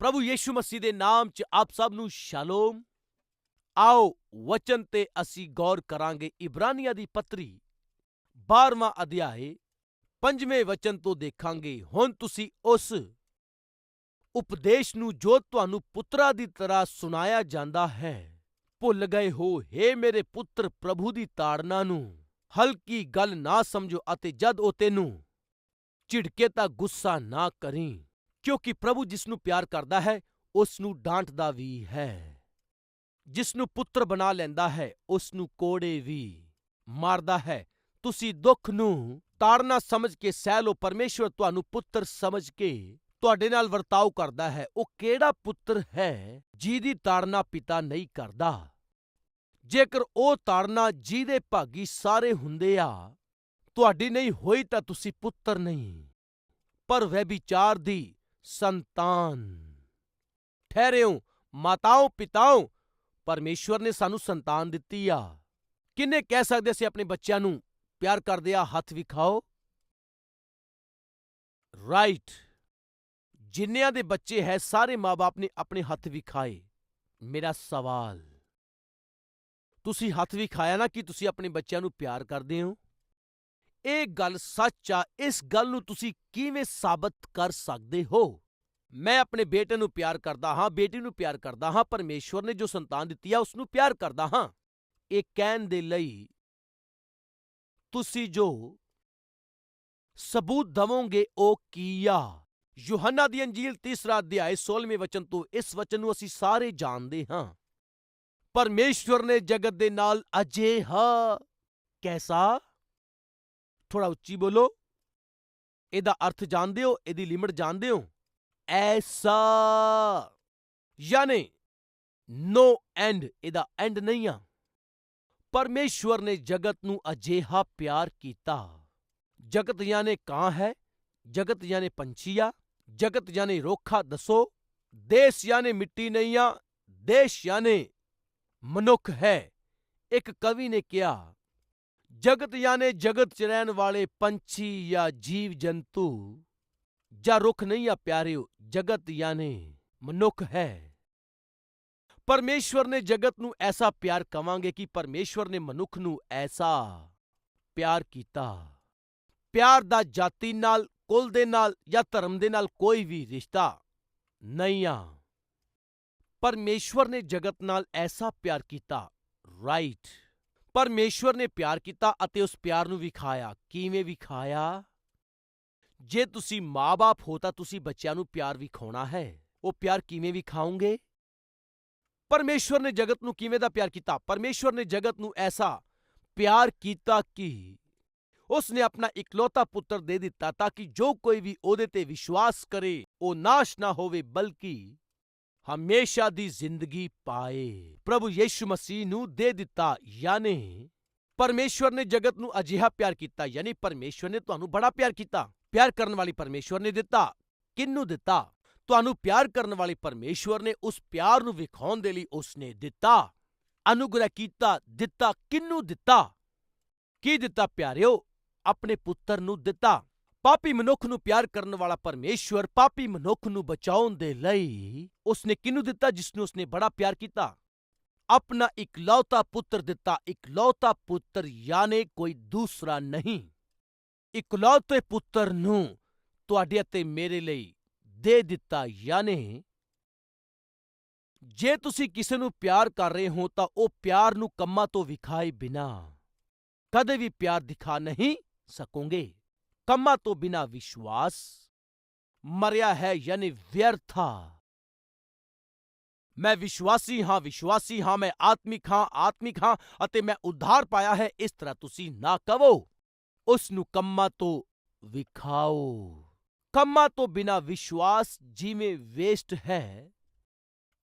ਪ੍ਰਭੂ ਯੀਸ਼ੂ ਮਸੀਹ ਦੇ ਨਾਮ 'ਚ ਆਪ ਸਭ ਨੂੰ ਸ਼ਾਲੋਮ। ਆਓ, ਵਚਨ ਤੇ ਅਸੀਂ ਗੌਰ ਕਰਾਂਗੇ ਇਬਰਾਨੀਆਂ ਦੀ ਪੱਤਰੀ 12ਵਾਂ ਅਧਿਆਏ, ਪੰਜਵੇਂ ਵਚਨ ਤੋਂ ਦੇਖਾਂਗੇ, ਹੁਣ ਤੁਸੀਂ ਉਸ ਉਪਦੇਸ਼ ਨੂੰ ਜੋ ਤੁਹਾਨੂੰ ਪੁੱਤਰਾ ਦੀ ਤਰ੍ਹਾਂ ਸੁਣਾਇਆ ਜਾਂਦਾ ਹੈ, ਭੁੱਲ ਗਏ ਹੋ, ਹੇ ਮੇਰੇ ਪੁੱਤਰ ਪ੍ਰਭੂ ਦੀ ਤਾੜਨਾ ਨੂੰ, ਹਲਕੀ ਗੱਲ ਨਾ ਸਮਝੋ ਅਤੇ ਜਦ ਉਹ ਤੈਨੂੰ ਝਿੜਕੇ ਤਾਂ ਗੁੱਸਾ ਨਾ ਕਰੀਂ। ਕਿਉਂਕਿ ਪ੍ਰਭੂ ਜਿਸ ਨੂੰ ਪਿਆਰ ਕਰਦਾ ਹੈ ਉਸ ਨੂੰ ਡਾਂਟਦਾ ਵੀ ਹੈ। ਜਿਸ ਨੂੰ ਪੁੱਤਰ ਬਣਾ ਲੈਂਦਾ ਹੈ ਉਸ ਨੂੰ ਕੋੜੇ ਵੀ ਮਾਰਦਾ ਹੈ। ਤੁਸੀਂ ਦੁੱਖ ਨੂੰ ਤਾੜਨਾ ਸਮਝ ਕੇ ਸਹਿ ਲਓ, ਪਰਮੇਸ਼ਵਰ ਤੁਹਾਨੂੰ ਪੁੱਤਰ ਸਮਝ ਕੇ ਤੁਹਾਡੇ ਨਾਲ ਵਰਤਾਓ ਕਰਦਾ ਹੈ। ਉਹ ਕਿਹੜਾ ਪੁੱਤਰ ਹੈ ਜਿਹਦੀ ਤਾੜਨਾ ਪਿਤਾ ਨਹੀਂ ਕਰਦਾ? ਜੇਕਰ ਉਹ ਤਾੜਨਾ ਜਿਹਦੇ ਭਾਗੀ ਸਾਰੇ ਹੁੰਦੇ ਆ, ਤੁਹਾਡੀ ਨਹੀਂ ਹੋਈ ਤਾਂ ਤੁਸੀਂ ਪੁੱਤਰ ਨਹੀਂ। ਪਰ ਵੈਬਿਚਾਰ ਦੀ ਸੰਤਾਨ। ਠਹਿਰਿਓ ਮਾਤਾਓ, ਪਿਤਾਓ, ਪਰਮੇਸ਼ਵਰ ਨੇ ਸਾਨੂੰ ਸੰਤਾਨ ਦਿੱਤੀ ਆ। ਕਿੰਨੇ ਕਹਿ ਸਕਦੇ ਅਸੀਂ ਆਪਣੇ ਬੱਚਿਆਂ ਨੂੰ, ਪਿਆਰ ਕਰਦੇ ਆ, ਹੱਥ ਵਿਖਾਓ ਰਾਈਟ ਜਿੰਨਿਆਂ ਦੇ ਬੱਚੇ ਹੈ, ਸਾਰੇ ਮਾਪੇ ਨੇ ਆਪਣੇ ਹੱਥ ਵਿਖਾਏ ਮੇਰਾ ਸਵਾਲ। ਤੁਸੀਂ ਹੱਥ ਵਿਖਾਇਆ ਨਾ, ਕਿ ਤੁਸੀਂ ਆਪਣੇ ਬੱਚਿਆਂ ਨੂੰ ਪਿਆਰ ਕਰਦੇ ਹੋ ਇਹ ਗੱਲ ਸੱਚ ਆ, ਇਸ ਗੱਲ ਨੂੰ ਤੁਸੀਂ ਕਿਵੇਂ ਸਾਬਤ ਕਰ ਸਕਦੇ ਹੋ? ਮੈਂ ਆਪਣੇ ਬੇਟੇ ਨੂੰ ਪਿਆਰ ਕਰਦਾ ਹਾਂ, ਬੇਟੀ ਨੂੰ ਪਿਆਰ ਕਰਦਾ ਹਾਂ, ਪਰਮੇਸ਼ਵਰ ਨੇ ਜੋ ਸੰਤਾਨ ਦਿੱਤੀ ਆ ਉਸ ਨੂੰ ਪਿਆਰ ਕਰਦਾ ਹਾਂ। ਇਹ ਕਹਿਣ ਦੇ ਲਈ ਤੁਸੀਂ ਜੋ ਸਬੂਤ ਦਵੋਗੇ ਉਹ ਕੀ ਆ? ਯੋਹੰਨਾ ਦੀ ਅੰਜੀਲ ਤੀਸਰਾ ਅਧਿਆਇ 16ਵੇਂ ਵਚਨ ਤੋਂ ਇਸ ਵਚਨ ਨੂੰ ਅਸੀਂ ਸਾਰੇ ਜਾਣਦੇ ਹਾਂ। ਪਰਮੇਸ਼ਵਰ ਨੇ ਜਗਤ ਦੇ ਨਾਲ ਅਜਿਹਾ ਕੈਸਾ? ਥੋੜਾ ਉੱਚੀ ਬੋਲੋ ਇਹਦਾ ਅਰਥ ਜਾਣਦੇ ਹੋ ਇਹਦੀ ਲਿਮਟ ਜਾਣਦੇ ਹੋ ਐਸਾ ਯਾਨੀ ਨੋ ਐਂਡ ਇਹਦਾ ਐਂਡ ਨਹੀਂ ਆ ਪਰਮੇਸ਼ਵਰ ਨੇ ਜਗਤ ਨੂੰ ਅਜਿਹਾ ਪਿਆਰ ਕੀਤਾ ਜਗਤ ਯਾਨੀ ਕਾਂ ਹੈ ਜਗਤ ਯਾਨੀ ਪੰਛੀਆ ਜਗਤ ਯਾਨੀ ਰੋਖਾ ਦੱਸੋ ਦੇਸ਼ ਯਾਨੀ ਮਿੱਟੀ ਨਹੀਂ ਆ ਦੇਸ਼ ਯਾਨੀ ਮਨੁੱਖ ਹੈ ਇੱਕ ਕਵੀ ਨੇ ਕਿਹਾ ਜਗਤ ਯਾਨੀ ਜਗਤ ਚ ਰਹਿਣ ਵਾਲੇ ਪੰਛੀ ਜਾਂ ਜੀਵ ਜੰਤੂ ਜਾਂ ਰੁੱਖ ਨਹੀਂ ਆ ਪਿਆਰਿਓ, ਜਗਤ ਯਾਨੀ ਮਨੁੱਖ ਹੈ। ਪਰਮੇਸ਼ਵਰ ਨੇ ਜਗਤ ਨੂੰ ਐਸਾ ਪਿਆਰ ਕਵਾਂਗੇ ਕਿ ਪਰਮੇਸ਼ਵਰ ਨੇ ਮਨੁੱਖ ਨੂੰ ਐਸਾ ਪਿਆਰ ਕੀਤਾ। ਪਿਆਰ ਦਾ ਜਾਤੀ ਨਾਲ, ਕੁਲ ਦੇ ਨਾਲ ਜਾਂ ਧਰਮ ਦੇ ਨਾਲ ਕੋਈ ਵੀ ਰਿਸ਼ਤਾ ਨਹੀਂ ਆ। ਪਰਮੇਸ਼ਵਰ ਨੇ ਜਗਤ ਨਾਲ ਐਸਾ ਪਿਆਰ ਕੀਤਾ। ਰਾਈਟ ਪਰਮੇਸ਼ਵਰ ਨੇ ਪਿਆਰ ਕੀਤਾ ਅਤੇ ਉਸ ਪਿਆਰ ਨੂੰ ਵਿਖਾਇਆ। ਕਿਵੇਂ ਵਿਖਾਇਆ? ਜੇ ਤੁਸੀਂ ਮਾਂ-ਬਾਪ ਹੋ ਤਾਂ ਤੁਸੀਂ ਬੱਚਿਆਂ ਨੂੰ ਪਿਆਰ ਵਿਖਾਉਣਾ ਹੈ। ਉਹ ਪਿਆਰ ਕਿਵੇਂ ਵਿਖਾਓਗੇ? ਪਰਮੇਸ਼ਵਰ ਨੇ ਜਗਤ ਨੂੰ ਕਿਵੇਂ ਦਾ ਪਿਆਰ ਕੀਤਾ? ਪਰਮੇਸ਼ਵਰ ਨੇ ਜਗਤ ਨੂੰ ਐਸਾ ਪਿਆਰ ਕੀਤਾ ਕਿ ਉਸ ਨੇ ਆਪਣਾ ਇਕਲੌਤਾ ਪੁੱਤਰ ਦੇ ਦਿੱਤਾ ਤਾਂ ਕਿ ਜੋ ਕੋਈ ਵੀ ਉਹਦੇ ਤੇ ਵਿਸ਼ਵਾਸ ਕਰੇ, ਉਹ ਨਾਸ਼ ਨਾ ਹੋਵੇ, ਬਲਕਿ ਹਮੇਸ਼ਾ ਦੀ ਜ਼ਿੰਦਗੀ ਪਾਏ। ਪ੍ਰਭੂ ਯੀਸ਼ੂ ਮਸੀਹ ਨੂੰ ਦੇ ਦਿੱਤਾ, ਯਾਨੀ ਪਰਮੇਸ਼ਵਰ ਨੇ ਜਗਤ ਨੂੰ ਅਜਿਹਾ ਪਿਆਰ ਕੀਤਾ, ਯਾਨੀ ਪਰਮੇਸ਼ਵਰ ਨੇ ਤੁਹਾਨੂੰ ਬੜਾ ਪਿਆਰ ਕੀਤਾ। ਪਿਆਰ ਕਰਨ ਵਾਲੀ ਪਰਮੇਸ਼ਵਰ ਨੇ ਦਿੱਤਾ, ਕਿੰਨੂੰ ਦਿੱਤਾ? ਤੁਹਾਨੂੰ ਪਿਆਰ ਕਰਨ ਵਾਲੇ ਪਰਮੇਸ਼ਵਰ ਨੇ ਉਸ ਪਿਆਰ ਨੂੰ ਵਿਖਾਉਣ ਦੇ ਲਈ ਉਸ ਨੇ ਦਿੱਤਾ। ਅਨੁਗ੍ਰਹਿ ਕੀਤਾ, ਦਿੱਤਾ, ਕਿੰਨੂੰ ਦਿੱਤਾ? ਕੀ ਦਿੱਤਾ ਪਿਆਰਿਓ? ਆਪਣੇ ਪੁੱਤਰ ਨੂੰ ਦਿੱਤਾ। ਪਾਪੀ ਮਨੁੱਖ ਨੂੰ ਪਿਆਰ ਕਰਨ ਵਾਲਾ ਪਰਮੇਸ਼ਵਰ ਪਾਪੀ ਮਨੁੱਖ ਨੂੰ ਬਚਾਉਣ ਦੇ ਲਈ ਉਸਨੇ ਕਿਹਨੂੰ ਦਿੱਤਾ? ਜਿਸ ਨੂੰ ਉਸਨੇ ਬੜਾ ਪਿਆਰ ਕੀਤਾ। ਆਪਣਾ ਇਕਲੌਤਾ ਪੁੱਤਰ ਦਿੱਤਾ। ਇਕਲੌਤਾ ਪੁੱਤਰ ਯਾਨੀ ਕੋਈ ਦੂਸਰਾ ਨਹੀਂ। ਇਕਲੌਤੇ ਪੁੱਤਰ ਨੂੰ ਤੁਹਾਡੇ ਅਤੇ ਮੇਰੇ ਲਈ ਦੇ ਦਿੱਤਾ। ਯਾਨੀ ਜੇ ਤੁਸੀਂ ਕਿਸੇ ਨੂੰ ਪਿਆਰ ਕਰ ਰਹੇ ਹੋ ਤਾਂ ਉਹ ਪਿਆਰ ਨੂੰ ਕੰਮਾਂ ਤੋਂ ਵਿਖਾਏ ਬਿਨਾ ਕਦੇ ਵੀ ਪਿਆਰ ਦਿਖਾ ਨਹੀਂ ਸਕੋਗੇ। ਕੰਮਾਂ ਤੋਂ ਬਿਨਾ ਵਿਸ਼ਵਾਸ ਮਰਿਆ ਹੈ ਯਾਨੀ ਵਿਅਰਥਾ ਮੈਂ ਵਿਸ਼ਵਾਸੀ ਹਾਂ ਵਿਸ਼ਵਾਸੀ ਹਾਂ ਮੈਂ ਆਤਮਿਕ ਹਾਂ ਆਤਮਿਕ ਹਾਂ ਅਤੇ ਮੈਂ ਉਧਾਰ ਪਾਇਆ ਹੈ ਇਸ ਤਰ੍ਹਾਂ ਤੁਸੀਂ ਨਾ ਕਹੋ ਉਸ ਨੂੰ ਕੰਮਾਂ ਤੋਂ ਵਿਖਾਓ ਕੰਮਾਂ ਤੋਂ ਬਿਨਾ ਵਿਸ਼ਵਾਸ ਜਿਵੇਂ ਵੇਸਟ ਹੈ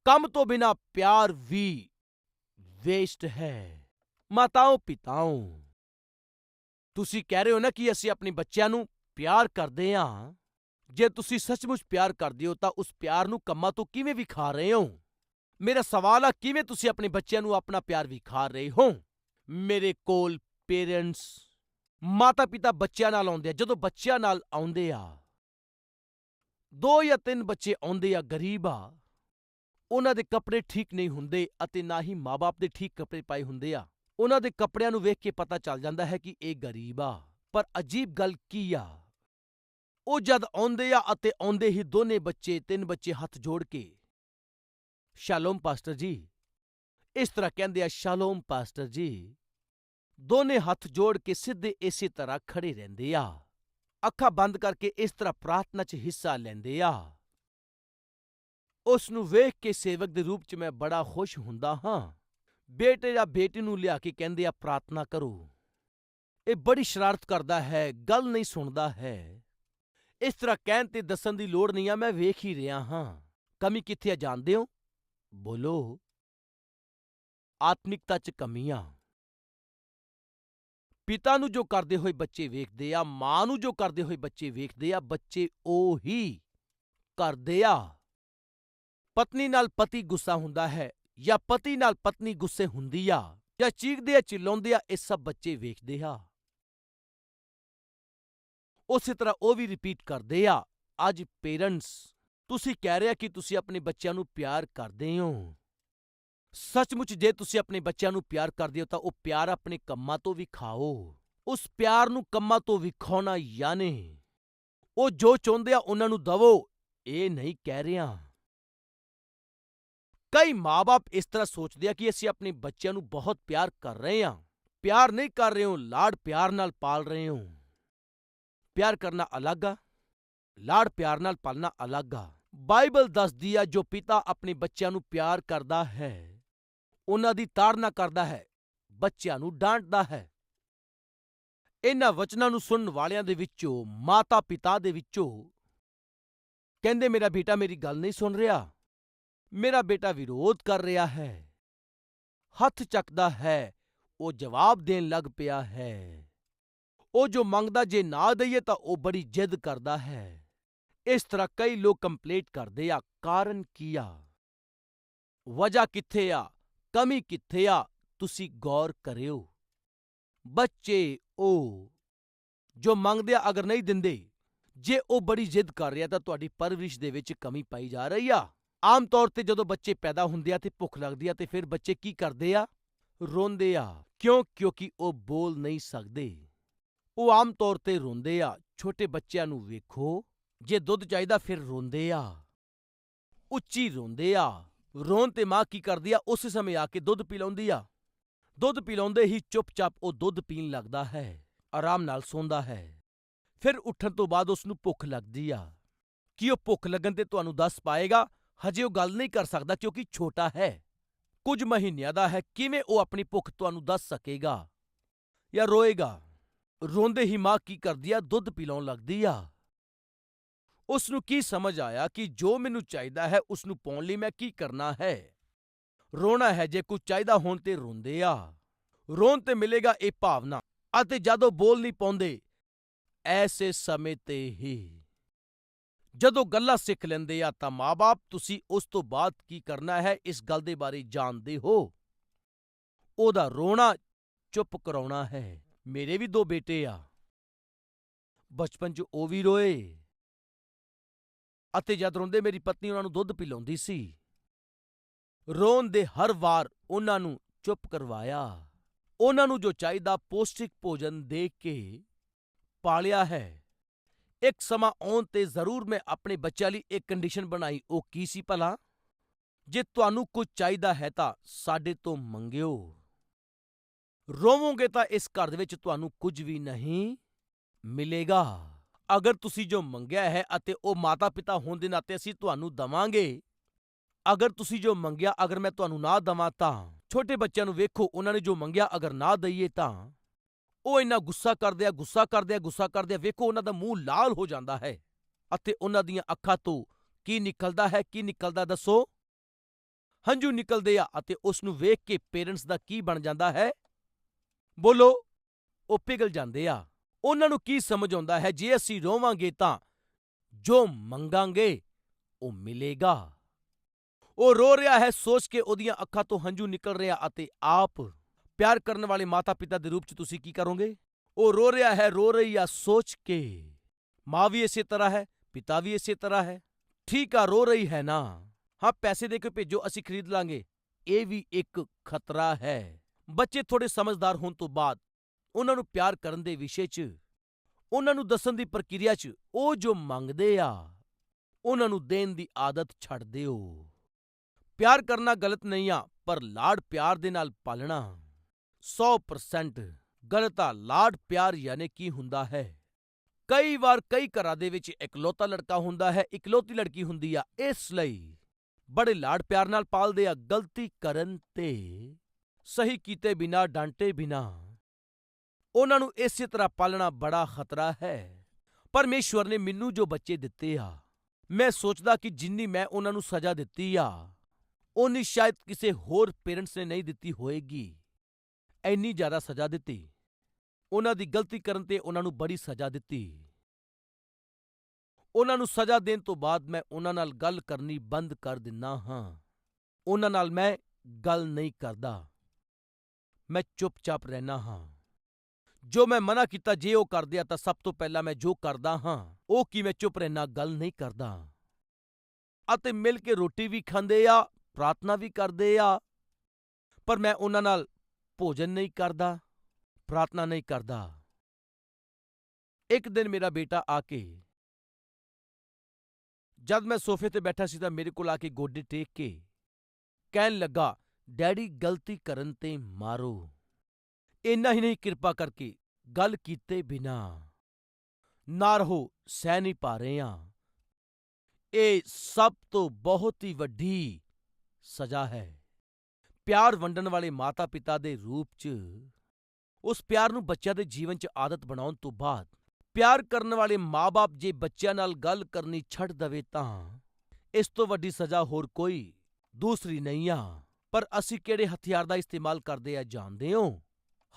ਕੰਮ ਤੋਂ ਬਿਨਾ ਪਿਆਰ ਵੀ ਵੇਸਟ ਹੈ ਮਾਤਾਓ ਪਿਤਾਓ ਤੁਸੀਂ ਕਹਿ ਰਹੇ ਹੋ ਨਾ ਕਿ ਅਸੀਂ ਆਪਣੇ ਬੱਚਿਆਂ ਨੂੰ ਪਿਆਰ ਕਰਦੇ ਹਾਂ। ਜੇ ਤੁਸੀਂ ਸੱਚਮੁੱਚ ਪਿਆਰ ਕਰਦੇ ਹੋ, ਤਾਂ ਉਸ ਪਿਆਰ ਨੂੰ ਕੰਮਾਂ ਤੋਂ ਕਿਵੇਂ ਵਿਖਾ ਰਹੇ ਹੋ? ਮੇਰਾ ਸਵਾਲ ਆ, ਕਿਵੇਂ ਤੁਸੀਂ ਆਪਣੇ ਬੱਚਿਆਂ ਨੂੰ ਆਪਣਾ ਪਿਆਰ ਵਿਖਾ ਰਹੇ ਹੋ? ਮੇਰੇ ਕੋਲ ਪੇਰੈਂਟਸ ਮਾਤਾ ਪਿਤਾ ਬੱਚਿਆਂ ਨਾਲ ਆਉਂਦੇ ਆ, ਜਦੋਂ ਬੱਚਿਆਂ ਨਾਲ ਆਉਂਦੇ ਆ, ਦੋ ਜਾਂ ਤਿੰਨ ਬੱਚੇ ਆਉਂਦੇ ਆ, ਗਰੀਬ ਆ, ਉਹਨਾਂ ਦੇ ਕੱਪੜੇ ਠੀਕ ਨਹੀਂ ਹੁੰਦੇ ਅਤੇ ਨਾ ਹੀ ਮਾਂ ਬਾਪ ਦੇ ਠੀਕ ਕੱਪੜੇ ਪਾਏ ਹੁੰਦੇ ਆ। ਉਹਨਾਂ ਦੇ ਕੱਪੜਿਆਂ ਨੂੰ ਵੇਖ ਕੇ ਪਤਾ ਚੱਲ ਜਾਂਦਾ ਹੈ ਕਿ ਇਹ ਗਰੀਬ ਆ। ਪਰ ਅਜੀਬ ਗੱਲ ਕੀ ਆ? ਉਹ ਜਦ ਆਉਂਦੇ ਆ ਅਤੇ ਆਉਂਦੇ ਹੀ ਦੋਨੇ ਬੱਚੇ, ਤਿੰਨ ਬੱਚੇ ਹੱਥ ਜੋੜ ਕੇ, ਸ਼ਾਲੋਮ, ਪਾਸਟਰ ਜੀ। ਇਸ ਤਰ੍ਹਾਂ ਕਹਿੰਦੇ ਆ, ਸ਼ਾਲੋਮ, ਪਾਸਟਰ ਜੀ। ਦੋਨੇ ਹੱਥ ਜੋੜ ਕੇ ਸਿੱਧੇ ਇਸੇ ਤਰ੍ਹਾਂ ਖੜੇ ਰਹਿੰਦੇ ਆ। ਅੱਖਾਂ ਬੰਦ ਕਰਕੇ ਇਸ ਤਰ੍ਹਾਂ ਪ੍ਰਾਰਥਨਾ 'ਚ ਹਿੱਸਾ ਲੈਂਦੇ ਆ। ਉਸ ਨੂੰ ਵੇਖ ਕੇ ਸੇਵਕ ਦੇ ਰੂਪ 'ਚ ਮੈਂ ਬੜਾ ਖੁਸ਼ ਹੁੰਦਾ ਹਾਂ। ਬੇਟੇ ਜਾਂ ਬੇਟੀ ਨੂੰ ਲਿਆ ਕੇ ਕਹਿੰਦੇ ਆ, ਪ੍ਰਾਰਥਨਾ ਕਰੋ। ਇਹ ਬੜੀ ਸ਼ਰਾਰਤ ਕਰਦਾ ਹੈ, ਗੱਲ ਨਹੀਂ ਸੁਣਦਾ ਹੈ। ਇਸ ਤਰ੍ਹਾਂ ਕਹਿਣ ਤੇ ਦੱਸਣ ਦੀ ਲੋੜ ਨਹੀਂ ਆ, ਮੈਂ ਵੇਖ ਹੀ ਰਿਹਾ ਹਾਂ। ਕਮੀ ਕਿੱਥੇ ਆ ਜਾਣਦੇ ਹੋ? ਬੋਲੋ। ਆਤਮਿਕਤਾ 'ਚ ਕਮੀਆਂ। ਪਿਤਾ ਨੂੰ ਜੋ ਕਰਦੇ ਹੋਏ ਬੱਚੇ ਵੇਖਦੇ ਆ, ਮਾਂ ਨੂੰ ਜੋ ਕਰਦੇ ਹੋਏ ਬੱਚੇ ਵੇਖਦੇ ਆ, ਬੱਚੇ ਉਹ ਹੀ ਕਰਦੇ ਆ। ਪਤਨੀ ਨਾਲ ਪਤੀ ਗੁੱਸਾ ਹੁੰਦਾ ਹੈ ਜਾਂ ਪਤੀ ਨਾਲ ਪਤਨੀ ਗੁੱਸੇ ਹੁੰਦੀ ਆ ਜਾਂ ਚੀਕਦੇ ਆ ਚਿল্ਲਾਉਂਦੇ ਆ, ਇਹ ਸਭ ਬੱਚੇ ਵੇਖਦੇ ਆ। ਉਸੇ ਤਰ੍ਹਾਂ ਉਹ ਵੀ ਰਿਪੀਟ ਕਰਦੇ ਆ, ਅੱਜ ਪੇਰੈਂਟਸ ਤੁਸੀਂ ਕਹਿ ਰਹੇ ਆ ਕਿ ਤੁਸੀਂ ਆਪਣੇ ਬੱਚਿਆਂ ਨੂੰ ਪਿਆਰ ਕਰਦੇ ਹੋ। ਸੱਚਮੁੱਚ ਜੇ ਤੁਸੀਂ ਆਪਣੇ ਬੱਚਿਆਂ ਨੂੰ ਪਿਆਰ ਕਰਦੇ ਹੋ ਤਾਂ ਉਹ ਪਿਆਰ ਆਪਣੇ ਕੰਮਾਂ ਤੋਂ ਵੀ ਖਾਓ। ਉਸ ਪਿਆਰ ਨੂੰ ਕੰਮਾਂ ਤੋਂ ਵਿਖਾਉਣਾ ਯਾਨੀ ਉਹ ਜੋ ਚਾਹੁੰਦੇ ਆ ਉਹਨਾਂ ਨੂੰ ਦਵੋ। ਇਹ ਨਹੀਂ ਕਹਿ ਰਿਹਾ। ਕਈ ਮਾਂ ਬਾਪ ਇਸ ਤਰ੍ਹਾਂ ਸੋਚਦੇ ਆ ਕਿ ਅਸੀਂ ਆਪਣੇ ਬੱਚਿਆਂ ਨੂੰ ਬਹੁਤ ਪਿਆਰ ਕਰ ਰਹੇ ਹਾਂ ਪਿਆਰ ਨਹੀਂ ਕਰ ਰਹੇ ਹੋ ਲਾਡ ਪਿਆਰ ਨਾਲ ਪਾਲ ਰਹੇ ਹੋ ਪਿਆਰ ਕਰਨਾ ਅਲੱਗ ਆ, ਲਾਡ ਪਿਆਰ ਨਾਲ ਪਾਲਣਾ ਅਲੱਗ ਆ। ਬਾਈਬਲ ਦੱਸਦੀ ਆ, ਜੋ ਪਿਤਾ ਆਪਣੇ ਬੱਚਿਆਂ ਨੂੰ ਪਿਆਰ ਕਰਦਾ ਹੈ, ਉਹਨਾਂ ਦੀ ਤਾੜਨਾ ਕਰਦਾ ਹੈ, ਬੱਚਿਆਂ ਨੂੰ ਡਾਂਟਦਾ ਹੈ। ਇਹਨਾਂ ਵਚਨਾਂ ਨੂੰ ਸੁਣਨ ਵਾਲਿਆਂ ਦੇ ਵਿੱਚੋਂ ਮਾਤਾ ਪਿਤਾ ਦੇ ਵਿੱਚੋਂ ਕਹਿੰਦੇ, ਮੇਰਾ ਬੇਟਾ ਮੇਰੀ ਗੱਲ ਨਹੀਂ ਸੁਣ ਰਿਹਾ। ਮੇਰਾ ਬੇਟਾ ਵਿਰੋਧ ਕਰ ਰਿਹਾ ਹੈ। ਹੱਥ ਚੱਕਦਾ ਹੈ। ਉਹ ਜਵਾਬ ਦੇਣ ਲੱਗ ਪਿਆ ਹੈ। ਉਹ ਜੋ ਮੰਗਦਾ ਜੇ ਨਾ ਦਈਏ ਤਾਂ ਉਹ ਬੜੀ ਜਿੱਦ ਕਰਦਾ ਹੈ। ਇਸ ਤਰ੍ਹਾਂ ਕਈ ਲੋਕ ਕੰਪਲੇਂਟ ਕਰਦੇ ਆ, ਕਾਰਨ ਕੀ ਆ? ਵਜ੍ਹਾ ਕਿੱਥੇ ਆ? ਕਮੀ ਕਿੱਥੇ ਆ? ਤੁਸੀਂ ਗੌਰ ਕਰਿਓ। ਬੱਚੇ, ਉਹ ਜੋ ਮੰਗਦੇ ਆ, ਅਗਰ ਨਹੀਂ ਦਿੰਦੇ, ਜੇ ਉਹ ਬੜੀ ਜਿੱਦ ਕਰ ਰਿਹਾ ਤਾਂ ਤੁਹਾਡੀ ਪਰਵਰਿਸ਼ ਦੇ ਵਿੱਚ ਕਮੀ ਪਾਈ ਜਾ ਰਹੀ ਆ। ਆਮ ਤੌਰ ਤੇ ਜਦੋਂ ਬੱਚੇ ਪੈਦਾ ਹੁੰਦੇ ਆ ਤੇ ਭੁੱਖ ਲੱਗਦੀ ਆ ਤੇ ਫਿਰ ਬੱਚੇ ਕੀ ਕਰਦੇ ਆ? ਰੋਂਦੇ ਆ। ਕਿਉਂ? ਕਿਉਂਕਿ ਉਹ ਬੋਲ ਨਹੀਂ ਸਕਦੇ। ਉਹ ਆਮ ਤੌਰ ਤੇ ਰੋਂਦੇ ਆ। ਛੋਟੇ ਬੱਚਿਆਂ ਨੂੰ ਵੇਖੋ। ਜੇ ਦੁੱਧ ਚਾਹੀਦਾ ਫਿਰ ਰੋਂਦੇ ਆ। ਉੱਚੀ ਰੋਂਦੇ ਆ। ਰੋਣ ਤੇ ਮਾਂ ਕੀ ਕਰਦੀ ਆ? ਉਸ ਸਮੇਂ ਆ ਕੇ ਦੁੱਧ ਪਿਲਾਉਂਦੀ ਆ। ਦੁੱਧ ਪਿਲਾਉਂਦੇ ਹੀ ਚੁੱਪਚਾਪ ਉਹ ਦੁੱਧ ਪੀਣ ਲੱਗਦਾ ਹੈ। ਆਰਾਮ ਨਾਲ ਸੌਂਦਾ ਹੈ। ਫਿਰ ਉੱਠਣ ਤੋਂ ਬਾਅਦ ਉਸ ਨੂੰ ਭੁੱਖ ਲੱਗਦੀ ਆ। ਕੀ ਉਹ ਭੁੱਖ ਲੱਗਣ ਤੇ ਤੁਹਾਨੂੰ ਦੱਸ ਪਾਏਗਾ? ਹਜੇ ਉਹ ਗੱਲ ਨਹੀਂ ਕਰ ਸਕਦਾ ਕਿਉਂਕਿ ਛੋਟਾ ਹੈ। ਕੁਝ ਮਹੀਨਿਆਂ ਦਾ ਹੈ, ਕਿਵੇਂ ਉਹ ਆਪਣੀ ਭੁੱਖ ਤੁਹਾਨੂੰ ਦੱਸ ਸਕੇਗਾ? ਜਾਂ ਰੋਏਗਾ? ਰੋਂਦੇ ਹੀ ਮਾਂ ਕੀ ਕਰਦੀ ਆ? ਦੁੱਧ ਪਿਲਾਉਣ ਲੱਗਦੀ ਆ। ਉਸ ਨੂੰ ਕੀ ਸਮਝ ਆਇਆ ਕਿ ਜੋ ਮੈਨੂੰ ਚਾਹੀਦਾ ਹੈ ਉਸ ਨੂੰ ਪਾਉਣ ਲਈ ਮੈਂ ਕੀ ਕਰਨਾ ਹੈ? ਰੋਣਾ ਹੈ ਜੇ ਕੁਝ ਚਾਹੀਦਾ ਹੋਣ ਤੇ ਰੋਂਦੇ ਆ। ਰੋਣ ਤੇ ਮਿਲੇਗਾ ਇਹ ਭਾਵਨਾ। ਅਤੇ ਜਦ ਉਹ ਬੋਲ ਨਹੀਂ ਪਾਉਂਦੇ, ਐਸੇ ਸਮੇਂ ਤੇ ਹੀ ਜਦੋਂ ਗੱਲਾਂ ਸਿੱਖ ਲੈਂਦੇ ਆ ਤਾਂ ਮਾਪੇ ਤੁਸੀਂ ਉਸ ਤੋਂ ਬਾਅਦ ਕੀ ਕਰਨਾ ਹੈ, ਇਸ ਗੱਲ ਦੇ ਬਾਰੇ ਜਾਣਦੇ ਹੋ। ਉਹਦਾ ਰੋਣਾ ਚੁੱਪ ਕਰਾਉਣਾ ਹੈ। ਮੇਰੇ ਵੀ ਦੋ ਬੇਟੇ ਆ। ਬਚਪਨ 'ਚ ਉਹ ਵੀ ਰੋਏ। ਅਤੇ ਜਦ ਰੋਂਦੇ ਮੇਰੀ ਪਤਨੀ ਉਹਨਾਂ ਨੂੰ ਦੁੱਧ ਪਿਲਾਉਂਦੀ ਸੀ। ਰੋਣ ਦੇ ਹਰ ਵਾਰ ਉਹਨਾਂ ਨੂੰ ਚੁੱਪ ਕਰਵਾਇਆ। ਉਹਨਾਂ ਨੂੰ ਜੋ ਚਾਹੀਦਾ, ਪੌਸ਼ਟਿਕ ਭੋਜਨ ਦੇ ਕੇ ਪਾਲਿਆ ਹੈ। ਇੱਕ ਸਮਾਂ ਆਉਣ ਤੇ ਜ਼ਰੂਰ ਮੈਂ ਆਪਣੇ ਬੱਚਿਆਂ ਲਈ ਇੱਕ ਕੰਡੀਸ਼ਨ ਬਣਾਈ, ਉਹ ਕੀ ਸੀ ਭਲਾ? ਜੇ ਤੁਹਾਨੂੰ ਕੁਝ ਚਾਹੀਦਾ ਹੈ ਤਾਂ ਸਾਡੇ ਤੋਂ ਮੰਗਿਓ। ਰੋਵੋਗੇ ਤਾਂ ਇਸ ਘਰ ਦੇ ਵਿੱਚ ਤੁਹਾਨੂੰ ਕੁਝ ਵੀ ਨਹੀਂ ਮਿਲੇਗਾ। ਅਗਰ ਤੁਸੀਂ ਜੋ ਮੰਗਿਆ ਹੈ ਅਤੇ ਉਹ ਮਾਤਾ-ਪਿਤਾ ਹੋਣ ਦੇ ਨਾਤੇ ਅਸੀਂ ਤੁਹਾਨੂੰ ਦਵਾਂਗੇ, ਅਗਰ ਤੁਸੀਂ ਜੋ ਮੰਗਿਆ ਅਗਰ ਮੈਂ ਤੁਹਾਨੂੰ ਨਾ ਦਵਾਂ ਤਾਂ। ਛੋਟੇ ਬੱਚਿਆਂ ਨੂੰ ਵੇਖੋ, ਉਹਨਾਂ ਨੇ ਜੋ ਮੰਗਿਆ ਅਗਰ ਨਾ ਦਈਏ ਤਾਂ। ਉਹ ਇੰਨਾ ਗੁੱਸਾ ਕਰਦੇ ਆ, ਗੁੱਸਾ ਕਰਦੇ ਆ, ਗੁੱਸਾ ਕਰਦੇ ਆ, ਵੇਖੋ ਉਹਨਾਂ ਦਾ ਮੂੰਹ ਲਾਲ ਹੋ ਜਾਂਦਾ ਹੈ ਅਤੇ ਉਹਨਾਂ ਦੀਆਂ ਅੱਖਾਂ ਤੋਂ ਕੀ ਨਿਕਲਦਾ ਹੈ, ਕੀ ਨਿਕਲਦਾ ਦੱਸੋ? ਹੰਝੂ ਨਿਕਲਦੇ ਆ ਅਤੇ ਉਸ ਨੂੰ ਵੇਖ ਕੇ ਪੇਰੈਂਟਸ ਦਾ ਕੀ ਬਣ ਜਾਂਦਾ ਹੈ? ਬੋਲੋ, ਉਹ ਪਿਘਲ ਜਾਂਦੇ ਆ। ਉਹਨਾਂ ਨੂੰ ਕੀ ਸਮਝ ਆਉਂਦਾ ਹੈ? ਜੇ ਅਸੀਂ ਰੋਵਾਂਗੇ ਤਾਂ ਜੋ ਮੰਗਾਂਗੇ, ਉਹ ਮਿਲੇਗਾ। ਉਹ ਰੋ ਰਿਹਾ ਹੈ, ਸੋਚ ਕੇ ਉਹਦੀਆਂ ਅੱਖਾਂ ਤੋਂ ਹੰਝੂ ਨਿਕਲ ਰਿਹਾ ਅਤੇ ਆਪ ਪਿਆਰ ਕਰਨ ਵਾਲੇ ਮਾਤਾ-ਪਿਤਾ ਦੇ ਰੂਪ 'ਚ ਤੁਸੀਂ ਕੀ ਕਰੋਗੇ? ਉਹ ਰੋ ਰਿਹਾ ਹੈ, ਰੋ ਰਹੀ ਆ, ਸੋਚ ਕੇ। ਮਾਂ ਵੀ ਇਸੇ ਤਰ੍ਹਾਂ ਹੈ, ਪਿਤਾ ਵੀ ਇਸੇ ਤਰ੍ਹਾਂ ਹੈ। ਠੀਕ ਆ, ਰੋ ਰਹੀ ਹੈ ਨਾ। ਹਾਂ, ਪੈਸੇ ਦੇ ਕੇ ਭੇਜੋ, ਅਸੀਂ ਖਰੀਦ ਲਾਂਗੇ। ਇਹ ਵੀ ਇੱਕ ਖਤਰਾ ਹੈ। ਬੱਚੇ ਥੋੜੇ ਸਮਝਦਾਰ ਹੋਣ ਤੋਂ ਬਾਅਦ ਉਹਨਾਂ ਨੂੰ ਪਿਆਰ ਕਰਨ ਦੇ ਵਿਸ਼ੇ 'ਚ, ਉਹਨਾਂ ਨੂੰ ਦੱਸਣ ਦੀ ਪ੍ਰਕਿਰਿਆ 'ਚ ਉਹ ਜੋ ਮੰਗਦੇ ਆ, ਉਹਨਾਂ ਨੂੰ ਦੇਣ ਦੀ ਆਦਤ ਛੱਡ ਦਿਓ। ਪਿਆਰ ਕਰਨਾ ਗਲਤ ਨਹੀਂ ਆ, ਪਰ ਲਾੜ ਪਿਆਰ ਦੇ ਨਾਲ ਪਾਲਣਾ। 100% ਗਲਤ ਆ ਲਾਡ ਪਿਆਰ ਯਾਨੀ ਕੀ ਹੁੰਦਾ ਹੈ। ਕਈ ਵਾਰ ਕਈ ਘਰਾਂ ਦੇ ਵਿੱਚ ਇਕਲੌਤਾ ਲੜਕਾ ਹੁੰਦਾ ਹੈ, ਇਕਲੌਤੀ ਲੜਕੀ ਹੁੰਦੀ ਆ, ਇਸ ਲਈ ਬੜੇ ਲਾਡ ਪਿਆਰ ਨਾਲ ਪਾਲਦੇ ਆ, ਗਲਤੀ ਕਰਨ ਤੇ ਸਹੀ ਕੀਤੇ ਬਿਨਾ, ਡਾਂਟੇ ਬਿਨਾ ਉਹਨਾਂ ਨੂੰ ਇਸੇ ਤਰ੍ਹਾਂ ਪਾਲਣਾ ਬੜਾ ਖਤਰਾ ਹੈ। ਪਰਮੇਸ਼ਵਰ ਨੇ ਮੈਨੂੰ ਜੋ ਬੱਚੇ ਦਿੱਤੇ ਆ, ਮੈਂ ਸੋਚਦਾ ਕਿ ਜਿੰਨੀ ਮੈਂ ਉਹਨਾਂ ਨੂੰ ਸਜ਼ਾ ਦਿੱਤੀ ਆ ਉਨੀ ਸ਼ਾਇਦ ਕਿਸੇ ਹੋਰ ਪੇਰੈਂਟਸ ਨੇ ਨਹੀਂ ਦਿੱਤੀ ਹੋਏਗੀ। ਐਨੀ ਜ਼ਿਆਦਾ ਸਜ਼ਾ ਦਿੱਤੀ। ਉਹਨਾਂ ਦੀ ਗਲਤੀ ਕਰਨ ਤੇ ਉਹਨਾਂ ਨੂੰ ਬੜੀ ਸਜ਼ਾ ਦਿੱਤੀ। ਉਹਨਾਂ ਨੂੰ ਸਜ਼ਾ ਦੇਣ ਤੋਂ ਬਾਅਦ ਮੈਂ ਉਹਨਾਂ ਨਾਲ ਗੱਲ ਕਰਨੀ ਬੰਦ ਕਰ ਦਿੰਨਾ ਹਾਂ। ਉਹਨਾਂ ਨਾਲ ਮੈਂ ਗੱਲ ਨਹੀਂ ਕਰਦਾ। ਮੈਂ ਚੁੱਪਚਾਪ ਰਹਿਣਾ ਹਾਂ। ਜੋ ਮੈਂ ਮਨਾ ਕੀਤਾ ਜੇ ਉਹ ਕਰਦੇ ਆ ਤਾਂ ਸਭ ਤੋਂ ਪਹਿਲਾਂ ਮੈਂ ਜੋ ਕਰਦਾ ਹਾਂ, ਉਹ ਕੀ ਮੈਂ ਚੁੱਪ ਰਹਿਣਾ ਗੱਲ ਨਹੀਂ ਕਰਦਾ। ਅਤੇ ਮਿਲ ਕੇ ਰੋਟੀ ਵੀ ਖਾਂਦੇ ਆ, ਪ੍ਰਾਰਥਨਾ ਵੀ ਕਰਦੇ ਆ। ਪਰ ਮੈਂ ਉਹਨਾਂ ਨਾਲ ਭੋਜਨ ਨਹੀਂ ਕਰਦਾ, ਪ੍ਰਾਰਥਨਾ ਨਹੀਂ ਕਰਦਾ। ਇੱਕ ਦਿਨ ਮੇਰਾ ਬੇਟਾ ਆ ਕੇ ਜਦ ਮੈਂ ਸੋਫੇ ਤੇ ਬੈਠਾ ਸੀ ਤਾਂ ਮੇਰੇ ਕੋਲ ਆ ਕੇ ਗੋਡੇ ਟੇਕ ਕੇ ਕਹਿਣ ਲੱਗਾ, ਡੈਡੀ, ਗਲਤੀ ਕਰਨ ਤੇ ਮਾਰੋ। ਇੰਨਾ ਹੀ ਨਹੀਂ, ਕਿਰਪਾ ਕਰਕੇ ਗੱਲ ਕੀਤੇ ਬਿਨਾ। ਨਾ ਰਹੋ, ਸਹਿ ਨਹੀਂ ਪਾ ਰਹੇ ਆ। ਇਹ ਸਭ ਤੋਂ ਬਹੁਤ ਹੀ ਵੱਡੀ ਸਜ਼ਾ ਹੈ। ਪਿਆਰ ਵੰਡਣ ਵਾਲੇ ਮਾਤਾ-ਪਿਤਾ ਦੇ ਰੂਪ 'ਚ, ਉਸ ਪਿਆਰ ਨੂੰ ਬੱਚਿਆਂ ਦੇ ਜੀਵਨ 'ਚ ਆਦਤ ਬਣਾਉਣ ਤੋਂ ਬਾਅਦ, ਪਿਆਰ ਕਰਨ ਵਾਲੇ ਮਾਪੇ ਜੇ ਬੱਚਿਆਂ ਨਾਲ ਗੱਲ ਕਰਨੀ ਛੱਡ ਦਵੇ ਤਾਂ ਇਸ ਤੋਂ ਵੱਡੀ ਸਜ਼ਾ ਹੋਰ ਕੋਈ ਦੂਸਰੀ ਨਹੀਂ ਆ। ਪਰ ਅਸੀਂ ਕਿਹੜੇ ਹਥਿਆਰ ਦਾ ਇਸਤੇਮਾਲ ਕਰਦੇ ਆ ਜਾਣਦੇ ਹੋ?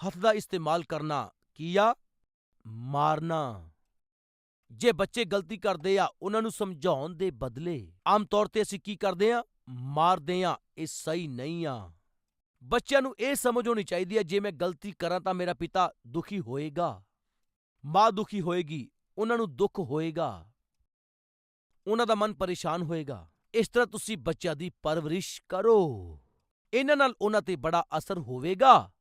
ਹੱਥ ਦਾ ਇਸਤੇਮਾਲ ਕਰਨਾ ਕੀ ਆ? ਮਾਰਨਾ। ਜੇ ਬੱਚੇ ਗਲਤੀ ਕਰਦੇ ਆ, ਉਹਨਾਂ ਨੂੰ ਸਮਝਾਉਣ ਦੇ ਬਦਲੇ ਆਮ ਤੌਰ ਤੇ ਅਸੀਂ ਕੀ ਕਰਦੇ ਆ? ਮਾਰਦੇ ਆ, ਇਹ ਸਹੀ ਨਹੀਂ ਆ। ਬੱਚਿਆਂ ਨੂੰ ਇਹ ਸਮਝ ਹੋਣੀ ਚਾਹੀਦੀ ਹੈ, ਜੇ ਮੈਂ ਗਲਤੀ ਕਰਾਂ ਤਾਂ ਮੇਰਾ ਪਿਤਾ ਦੁਖੀ ਹੋਏਗਾ। ਮਾਂ ਦੁਖੀ ਹੋਏਗੀ, ਉਹਨਾਂ ਨੂੰ ਦੁੱਖ ਹੋਏਗਾ। ਉਹਨਾਂ ਦਾ ਮਨ ਪਰੇਸ਼ਾਨ ਹੋਏਗਾ। ਇਸ ਤਰ੍ਹਾਂ ਤੁਸੀਂ ਬੱਚਿਆਂ ਦੀ ਪਰਵਰਿਸ਼ ਕਰੋ। ਇਹਨਾਂ ਨਾਲ ਉਹਨਾਂ ਤੇ ਬੜਾ ਅਸਰ ਹੋਵੇਗਾ।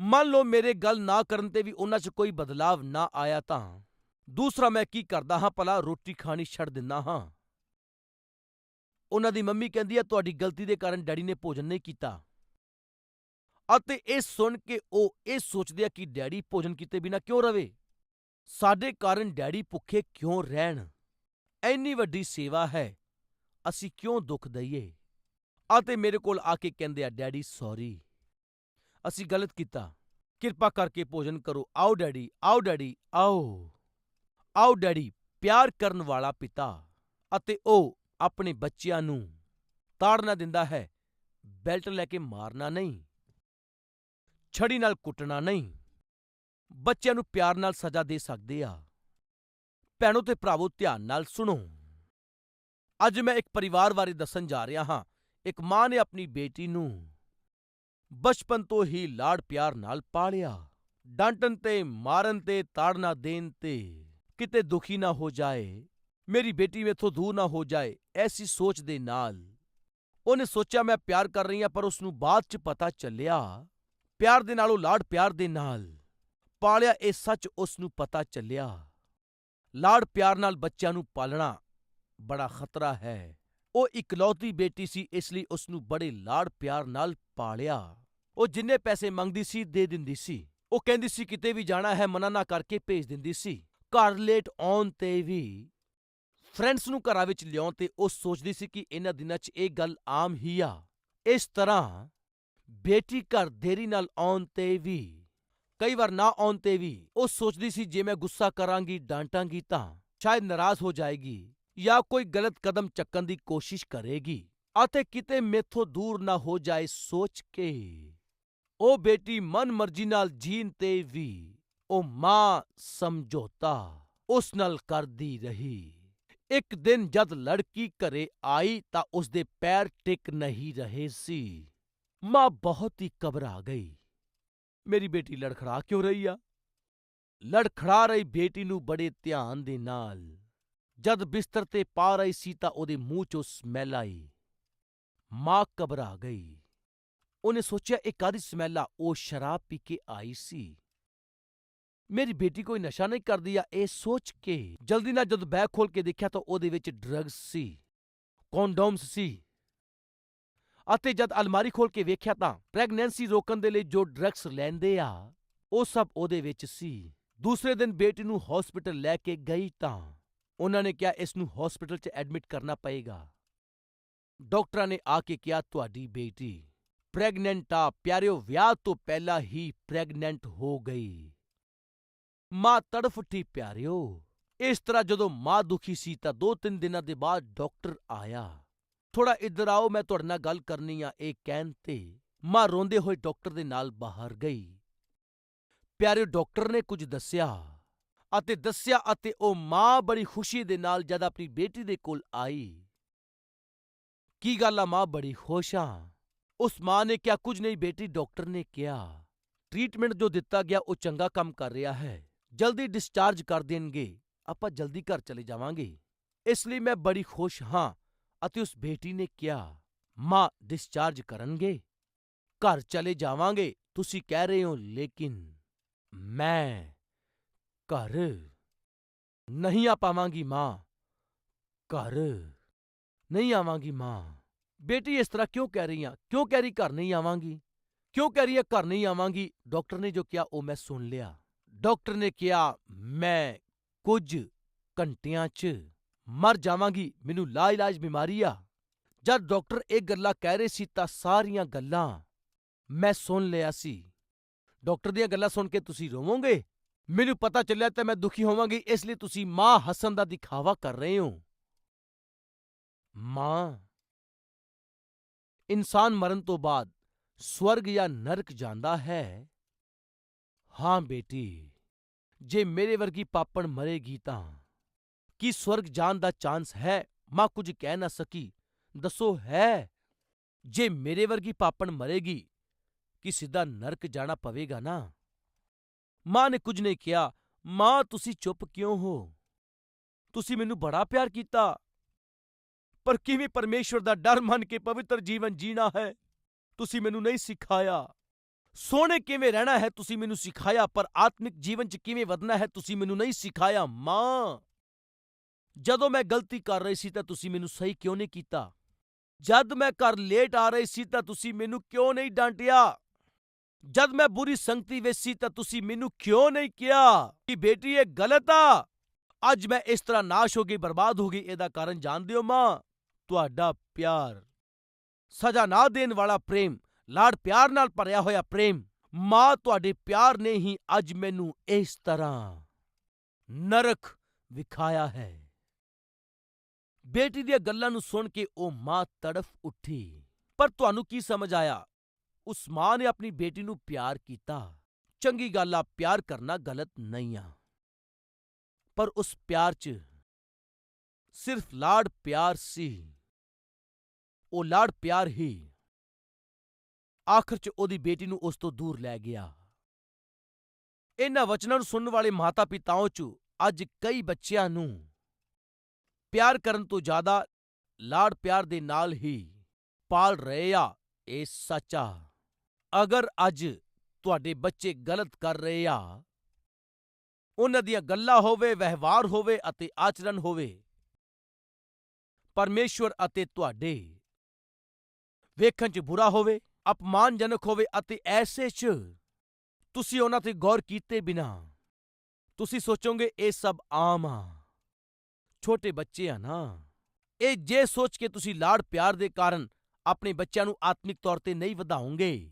ਮੰਨ ਲਓ ਮੇਰੇ ਗੱਲ ਨਾ ਕਰਨ ਤੇ ਵੀ ਉਹਨਾਂ 'ਚ ਕੋਈ ਬਦਲਾਵ ਨਾ ਆਇਆ ਤਾਂ। ਦੂਸਰਾ ਮੈਂ ਕੀ ਕਰਦਾ ਹਾਂ, ਭਲਾ ਰੋਟੀ ਖਾਣੀ ਛੱਡ ਦਿੰਦਾ ਹਾਂ। ਉਹਨਾਂ ਦੀ ਮੰਮੀ ਕਹਿੰਦੀ ਹੈ ਤੁਹਾਡੀ ਗਲਤੀ ਦੇ ਕਾਰਨ ਡੈਡੀ ਨੇ ਭੋਜਨ ਨਹੀਂ ਕੀਤਾ। ਅਤੇ ਇਹ ਸੁਣ ਕੇ ਉਹ ਇਹ ਸੋਚਦੇ ਆ ਕਿ ਡੈਡੀ ਭੋਜਨ ਕੀਤੇ ਬਿਨਾਂ ਕਿਉਂ ਰਵੇ? ਸਾਡੇ ਕਾਰਨ ਡੈਡੀ ਭੁੱਖੇ ਕਿਉਂ ਰਹਿਣ? ਐਨੀ ਵੱਡੀ ਸੇਵਾ ਹੈ, ਅਸੀਂ ਕਿਉਂ ਦੁੱਖ ਦਈਏ? ਅਤੇ ਮੇਰੇ ਕੋਲ ਆ ਕੇ ਕਹਿੰਦੇ ਆ, ਡੈਡੀ, ਸੌਰੀ। ਅਸੀਂ ਗਲਤ ਕੀਤਾ। ਕਿਰਪਾ ਕਰਕੇ ਭੋਜਨ ਕਰੋ। ਆਓ ਡੈਡੀ ਆਓ ਡੈਡੀ, ਆਓ। ਆਓ ਡੈਡੀ, ਪਿਆਰ ਕਰਨ ਵਾਲਾ ਪਿਤਾ। ਅਤੇ ਉਹ ਆਪਣੇ ਬੱਚਿਆਂ ਨੂੰ ਤਾੜਨਾ ਦਿੰਦਾ ਹੈ, ਬੈਲਟ ਲੈ ਕੇ ਮਾਰਨਾ ਨਹੀਂ, ਛੜੀ ਨਾਲ ਕੁੱਟਣਾ ਨਹੀਂ, ਬੱਚਿਆਂ ਨੂੰ ਪਿਆਰ ਨਾਲ ਸਜ਼ਾ ਦੇ ਸਕਦੇ ਆ। ਭੈਣੋ ਤੇ ਭਰਾਵੋ, ਧਿਆਨ ਨਾਲ ਸੁਣੋ। ਅੱਜ ਮੈਂ ਇੱਕ ਪਰਿਵਾਰ ਬਾਰੇ ਦੱਸਣ ਜਾ ਰਿਹਾ ਹਾਂ। ਇੱਕ ਮਾਂ ਨੇ ਆਪਣੀ ਬੇਟੀ ਨੂੰ ਬਚਪਨ ਤੋਂ ਹੀ ਲਾੜ ਪਿਆਰ ਨਾਲ ਪਾਲਿਆ। ਡਾਂਟਣ ਤੇ ਮਾਰਨ ਤੇ ਤਾੜਨਾ ਦੇਣ ਤੇ ਕਿਤੇ ਦੁਖੀ ਨਾ ਹੋ ਜਾਏ। ਮੇਰੀ ਬੇਟੀ ਮੇਥੋਂ ਦੂਰ ਨਾ ਹੋ ਜਾਏ, ਐਸੀ ਸੋਚ ਦੇ ਨਾਲ। ਉਹਨੇ ਸੋਚਿਆ, ਮੈਂ ਪਿਆਰ ਕਰ ਰਹੀ ਹਾਂ, ਪਰ ਉਸ ਨੂੰ ਬਾਅਦ 'ਚ ਪਤਾ ਚੱਲਿਆ, ਪਿਆਰ ਦੇ ਨਾਲੋਂ ਲਾੜ ਪਿਆਰ ਦੇ ਨਾਲ। ਪਾਲਿਆ ਇਹ ਸੱਚ ਉਸ ਨੂੰ ਪਤਾ ਚੱਲਿਆ। ਲਾੜ ਪਿਆਰ ਨਾਲ ਬੱਚਿਆਂ ਨੂੰ ਪਾਲਣਾ ਬੜਾ ਖਤਰਾ ਹੈ। ਉਹ ਇਕਲੌਤੀ ਬੇਟੀ ਸੀ, ਇਸ ਲਈ ਉਸ ਨੂੰ ਬੜੇ ਲਾੜ ਪਿਆਰ ਨਾਲ ਪਾਲਿਆ। ਉਹ ਜਿੰਨੇ ਪੈਸੇ ਮੰਗਦੀ ਸੀ, ਦੇ ਦਿੰਦੀ ਸੀ। ਉਹ ਕਹਿੰਦੀ ਸੀ, ਕਿਤੇ ਵੀ ਜਾਣਾ ਹੈ, ਮਨਾ ਨਾ ਕਰਕੇ ਭੇਜ ਦਿੰਦੀ ਸੀ। ਘਰ ਲੇਟ ਆਉਣ ਤੇ ਵੀ ਫਰੈਂਡਸ ਨੂੰ ਘਰਾਂ ਵਿੱਚ ਲਿਆਉਣ ਤੇ ਉਹ ਸੋਚਦੀ ਸੀ ਕਿ ਇਹਨਾਂ ਦਿਨਾਂ 'ਚ ਇਹ ਗੱਲ ਆਮ ਹੀ ਆ। ਇਸ ਤਰ੍ਹਾਂ ਬੇਟੀ ਘਰ ਦੇਰੀ ਨਾਲ ਆਉਣ ਤੇ ਵੀ, ਕਈ ਵਾਰ ਨਾ ਆਉਣ ਤੇ ਵੀ ਉਹ ਸੋਚਦੀ ਸੀ, ਜੇ ਮੈਂ ਗੁੱਸਾ ਕਰਾਂਗੀ, ਡਾਂਟਾਂਗੀ ਤਾਂ ਸ਼ਾਇਦ ਨਾਰਾਜ਼ ਹੋ ਜਾਏਗੀ ਜਾਂ ਕੋਈ ਗਲਤ ਕਦਮ ਚੱਕਣ ਦੀ ਕੋਸ਼ਿਸ਼ ਕਰੇਗੀ। ਅਤੇ ਕਿਤੇ ਮੇਥੋਂ ਦੂਰ ਨਾ ਹੋ ਜਾਏ ਸੋਚ ਕੇ। ਉਹ ਬੇਟੀ ਮਨ ਮਰਜ਼ੀ ਨਾਲ ਜੀਣ ਤੇ ਵੀ ਉਹ ਮਾਂ ਸਮਝੌਤਾ ਉਸ ਨਾਲ ਕਰਦੀ ਰਹੀ। ਇੱਕ ਦਿਨ ਜਦ ਲੜਕੀ ਘਰੇ ਆਈ ਤਾਂ ਉਸਦੇ ਪੈਰ ਟਿਕ ਨਹੀਂ ਰਹੇ ਸੀ। ਮਾਂ ਬਹੁਤ ਹੀ ਘਬਰਾ ਗਈ। ਮੇਰੀ ਬੇਟੀ ਲੜਖੜਾ ਕਿਉਂ ਰਹੀ ਆ? ਲੜਖੜਾ ਰਹੀ ਬੇਟੀ ਨੂੰ ਬੜੇ ਧਿਆਨ ਦੇ ਨਾਲ। ਜਦ ਬਿਸਤਰ ਤੇ ਪਾ ਰਹੀ ਸੀ ਤਾਂ ਉਹਦੇ ਮੂੰਹ 'ਚੋਂ ਸਮੈਲ ਆਈ। ਮਾਂ ਘਬਰਾ ਗਈ। ਉਹਨੇ ਸੋਚਿਆ ਇਹ ਕਾਹਦੀ ਸਮੈਲ ਆ, ਉਹ ਸ਼ਰਾਬ ਪੀ ਕੇ ਆਈ ਸੀ। ਮੇਰੀ ਬੇਟੀ ਕੋਈ ਨਸ਼ਾ ਨਹੀਂ ਕਰਦੀ ਆ, ਇਹ ਸੋਚ ਕੇ ਜਲਦੀ ਨਾਲ ਜਦ ਬੈਗ ਖੋਲ ਕੇ ਦੇਖਿਆ ਤਾਂ ਉਹਦੇ ਵਿੱਚ ਡਰੱਗਸ ਸੀ ਕੌਂਡੋਮਸ ਸੀ। ਅਤੇ ਜਦ ਅਲਮਾਰੀ ਖੋਲ ਕੇ ਵੇਖਿਆ ਤਾਂ ਪ੍ਰੈਗਨੈਂਸੀ ਰੋਕਣ ਦੇ ਲਈ ਜੋ ਡਰੱਗਸ ਲੈਂਦੇ ਆ, ਉਹ ਸਭ ਉਹਦੇ ਵਿੱਚ ਸੀ। ਦੂਸਰੇ ਦਿਨ ਬੇਟੀ ਨੂੰ ਹਸਪੀਟਲ ਲੈ ਕੇ ਗਈ ਤਾਂ ਉਹਨਾਂ ਨੇ ਕਿਹਾ, ਇਸ ਨੂੰ ਹਸਪੀਟਲ 'ਚ ਐਡਮਿਟ ਕਰਨਾ ਪਏਗਾ। ਡਾਕਟਰਾਂ ਨੇ ਆ ਕੇ ਕਿਹਾ, ਤੁਹਾਡੀ ਬੇਟੀ ਪ੍ਰੈਗਨੈਂਟ ਆ। ਪਿਆਰਿਓ, ਵਿਆਹ ਤੋਂ ਪਹਿਲਾਂ ਹੀ ਪ੍ਰੈਗਨੈਂਟ ਹੋ ਗਈ। ਮਾਂ ਤੜਫ ਉੱਠੀ, ਪਿਆਰਿਓ, ਇਸ ਤਰ੍ਹਾਂ ਜਦੋਂ ਮਾਂ ਦੁਖੀ ਸੀ ਤਾਂ ਦੋ ਤਿੰਨ ਦਿਨਾਂ ਦੇ ਬਾਅਦ ਡਾਕਟਰ ਆਇਆ। ਥੋੜਾ ਇੱਧਰ ਆਓ, ਮੈਂ ਤੁਹਾਡੇ ਨਾਲ ਗੱਲ ਕਰਨੀ ਆ। ਇਹ ਕਹਿਣ ਤੇ ਮਾਂ ਰੋਂਦੇ ਹੋਏ ਡਾਕਟਰ ਦੇ ਨਾਲ ਬਾਹਰ ਗਈ। ਪਿਆਰਿਓ, ਡਾਕਟਰ ਨੇ ਕੁਝ ਦੱਸਿਆ ਅਤੇ ਦੱਸਿਆ ਅਤੇ ਉਹ ਮਾਂ ਬੜੀ ਖੁਸ਼ੀ ਦੇ ਨਾਲ ਜਦ ਆਪਣੀ ਬੇਟੀ ਦੇ ਕੋਲ ਆਈ। ਕੀ ਗੱਲ ਆ ਮਾਂ, ਬੜੀ ਖੁਸ਼ ਆ? ਉਸ ਮਾਂ ਨੇ ਕਿਹਾ, ਕੁਝ ਨਹੀਂ ਬੇਟੀ, ਡਾਕਟਰ ਨੇ ਕਿਹਾ, ਟ੍ਰੀਟਮੈਂਟ ਜੋ ਦਿੱਤਾ ਗਿਆ, ਉਹ ਚੰਗਾ ਕੰਮ ਕਰ ਰਿਹਾ ਹੈ। ਜਲਦੀ ਡਿਸਚਾਰਜ ਕਰ ਦੇਣਗੇ ਆਪਾਂ ਜਲਦੀ ਘਰ ਚਲੇ ਜਾਵਾਂਗੇ ਇਸ ਲਈ ਮੈਂ ਬੜੀ ਖੁਸ਼ ਹਾਂ ਅਤੇ ਉਸ ਬੇਟੀ ਨੇ ਕਿਹਾ ਮਾਂ ਡਿਸਚਾਰਜ ਕਰਨਗੇ ਘਰ ਚਲੇ ਜਾਵਾਂਗੇ ਤੁਸੀਂ ਕਹਿ ਰਹੇ ਹੋ ਲੇਕਿਨ ਮੈਂ ਘਰ ਨਹੀਂ ਆ ਪਾਵਾਂਗੀ ਮਾਂ ਘਰ ਨਹੀਂ ਆਵਾਂਗੀ ਮਾਂ ਬੇਟੀ ਇਸ ਤਰ੍ਹਾਂ ਕਿਉਂ ਕਹਿ ਰਹੀ ਆ ਕਿਉਂ ਕਹਿ ਰਹੀ ਘਰ ਨਹੀਂ ਆਵਾਂਗੀ ਕਿਉਂ ਕਹਿ ਰਹੀ ਹੈ ਘਰ ਨਹੀਂ ਆਵਾਂਗੀ ਡਾਕਟਰ ਨੇ ਜੋ ਕਿਹਾ ਉਹ ਮੈਂ ਸੁਣ ਲਿਆ ਡਾਕਟਰ ਨੇ ਕਿਹਾ, ਮੈਂ ਕੁਝ ਘੰਟਿਆਂ 'ਚ ਮਰ ਜਾਵਾਂਗੀ, ਮੈਨੂੰ ਲਾਇਲਾਜ ਬਿਮਾਰੀ ਆ। ਜਦ ਡਾਕਟਰ ਇਹ ਗੱਲਾਂ ਕਹਿ ਰਹੇ ਸੀ ਤਾਂ ਸਾਰੀਆਂ ਗੱਲਾਂ ਮੈਂ ਸੁਣ ਲਿਆ ਸੀ। ਡਾਕਟਰ ਦੀਆਂ ਗੱਲਾਂ ਸੁਣ ਕੇ ਤੁਸੀਂ ਰੋਵੋਗੇ? ਮੈਨੂੰ ਪਤਾ ਚੱਲਿਆ ਤਾਂ ਮੈਂ ਦੁਖੀ ਹੋਵਾਂਗੀ, ਇਸ ਲਈ ਤੁਸੀਂ ਮਾਂ ਹਸਨ ਦਾ ਦਿਖਾਵਾ ਕਰ ਰਹੇ ਹੋ। ਮਾਂ ਇਨਸਾਨ ਮਰਨ ਤੋਂ ਬਾਅਦ ਸਵਰਗ ਜਾਂ ਨਰਕ ਜਾਂਦਾ ਹੈ। ਹਾਂ ਬੇਟੀ। ਜੇ ਮੇਰੇ ਵਰਗੀ ਪਾਪਣ ਮਰੇਗੀ ਤਾਂ? ਕੀ ਸਵਰਗ ਜਾਣ ਦਾ ਚਾਂਸ ਹੈ? ਮਾਂ ਕੁਝ ਕਹਿ ਨਾ ਸਕੀ। ਦੱਸੋ ਹੈ? ਜੇ ਮੇਰੇ ਵਰਗੀ ਪਾਪਣ ਮਰੇਗੀ, ਕਿ ਸਿੱਧਾ ਨਰਕ ਜਾਣਾ ਪਵੇਗਾ ਨਾ? ਮਾਂ ਨੇ ਕੁਝ ਨਹੀਂ ਕਿਹਾ। ਮਾਂ, ਤੁਸੀਂ ਚੁੱਪ ਕਿਉਂ ਹੋ? ਤੁਸੀਂ ਮੈਨੂੰ ਬੜਾ ਪਿਆਰ ਕੀਤਾ। ਪਰ ਕਿਵੇਂ ਪਰਮੇਸ਼ਵਰ ਦਾ ਡਰ ਮੰਨ ਕੇ ਪਵਿੱਤਰ ਜੀਵਨ ਜੀਣਾ ਹੈ? ਤੁਸੀਂ ਮੈਨੂੰ ਨਹੀਂ ਸਿਖਾਇਆ। ਸੋਹਣੇ ਕਿਵੇਂ ਰਹਿਣਾ ਹੈ ਤੁਸੀਂ ਮੈਨੂੰ ਸਿਖਾਇਆ, ਪਰ ਆਤਮਿਕ ਜੀਵਨ 'ਚ ਕਿਵੇਂ ਵਧਣਾ ਹੈ ਤੁਸੀਂ ਮੈਨੂੰ ਨਹੀਂ ਸਿਖਾਇਆ, ਮਾਂ? ਜਦੋਂ ਮੈਂ ਗਲਤੀ ਕਰ ਰਹੀ ਸੀ ਤਾਂ ਤੁਸੀਂ ਮੈਨੂੰ ਸਹੀ ਕਿਉਂ ਨਹੀਂ ਕੀਤਾ? ਜਦ ਮੈਂ ਘਰ ਲੇਟ ਆ ਰਹੀ ਸੀ ਤਾਂ ਤੁਸੀਂ ਮੈਨੂੰ ਕਿਉਂ ਨਹੀਂ ਡਾਂਟਿਆ? ਜਦ ਮੈਂ ਬੁਰੀ ਸੰਗਤੀ ਵਿੱਚ ਸੀ ਤਾਂ ਤੁਸੀਂ ਮੈਨੂੰ ਕਿਉਂ ਨਹੀਂ ਕਿਹਾ ਕਿ ਬੇਟੀ ਇਹ ਗਲਤ ਆ? ਅੱਜ ਮੈਂ ਇਸ ਤਰ੍ਹਾਂ ਨਾਸ਼ ਹੋ ਗਈ, ਬਰਬਾਦ ਹੋ ਗਈ, ਇਹਦਾ ਕਾਰਨ ਜਾਣਦੇ ਹੋ ਮਾਂ। ਤੁਹਾਡਾ ਪਿਆਰ। ਸਜ਼ਾ ਨਾ ਦੇਣ ਵਾਲਾ ਪ੍ਰੇਮ। ਲਾੜ ਪਿਆਰ ਨਾਲ ਭਰਿਆ ਹੋਇਆ ਪ੍ਰੇਮ, ਮਾਂ ਤੁਹਾਡੇ ਪਿਆਰ ਨੇ ਹੀ ਅੱਜ ਮੈਨੂੰ ਇਸ ਤਰ੍ਹਾਂ ਨਰਕ ਵਿਖਾਇਆ ਹੈ। ਬੇਟੀ ਦੀਆਂ ਗੱਲਾਂ ਨੂੰ ਸੁਣ ਕੇ ਉਹ ਮਾਂ ਤੜਫ ਉੱਠੀ। ਪਰ ਤੁਹਾਨੂੰ ਕੀ ਸਮਝ ਆਇਆ? ਉਸ ਮਾਂ ਨੇ ਆਪਣੀ ਬੇਟੀ ਨੂੰ ਪਿਆਰ ਕੀਤਾ। ਚੰਗੀ ਗੱਲ ਆ, ਪਿਆਰ ਕਰਨਾ ਗਲਤ ਨਹੀਂ ਆ। ਪਰ ਉਸ ਪਿਆਰ 'ਚ ਸਿਰਫ ਲਾੜ ਪਿਆਰ ਸੀ। ਉਹ ਲਾੜ ਪਿਆਰ ਹੀ ਆਖਰ 'ਚ ਉਹਦੀ ਬੇਟੀ ਨੂੰ ਉਸ ਤੋਂ ਦੂਰ ਲੈ ਗਿਆ। ਇਹਨਾਂ ਵਚਨਾਂ ਨੂੰ ਸੁਣਨ ਵਾਲੇ ਮਾਤਾ ਪਿਤਾਓ 'ਚ ਅੱਜ ਕਈ ਬੱਚਿਆਂ ਨੂੰ ਪਿਆਰ ਕਰਨ ਤੋਂ ਜ਼ਿਆਦਾ ਲਾੜ ਪਿਆਰ ਦੇ ਨਾਲ ਹੀ ਪਾਲ ਰਹੇ ਆ, ਇਹ ਸੱਚ ਆ। ਅਗਰ ਅੱਜ ਤੁਹਾਡੇ ਬੱਚੇ ਗਲਤ ਕਰ ਰਹੇ ਆ, ਉਹਨਾਂ ਦੀਆਂ ਗੱਲਾਂ ਹੋਵੇ, ਵਿਵਹਾਰ ਹੋਵੇ ਅਤੇ ਆਚਰਣ ਹੋਵੇ, ਪਰਮੇਸ਼ਵਰ ਅਤੇ ਤੁਹਾਡੇ ਵੇਖਣ 'ਚ ਬੁਰਾ ਹੋਵੇ ਅਪਮਾਨਜਨਕ ਹੋਵੇ ਅਤੇ ਐਸੇ 'ਚ ਤੁਸੀਂ ਉਹਨਾਂ ਤੇ ਗੌਰ ਕੀਤੇ ਬਿਨਾ ਤੁਸੀਂ ਸੋਚੋਗੇ, ਇਹ ਸਭ ਆਮ ਆ। ਛੋਟੇ ਬੱਚੇ ਆ ਨਾ। ਇਹ ਜੇ ਸੋਚ ਕੇ ਤੁਸੀਂ ਲਾੜ ਪਿਆਰ ਦੇ ਕਾਰਨ ਆਪਣੇ ਬੱਚਿਆਂ ਨੂੰ ਆਤਮਿਕ ਤੌਰ ਤੇ ਨਹੀਂ ਵਧਾਉਂਗੇ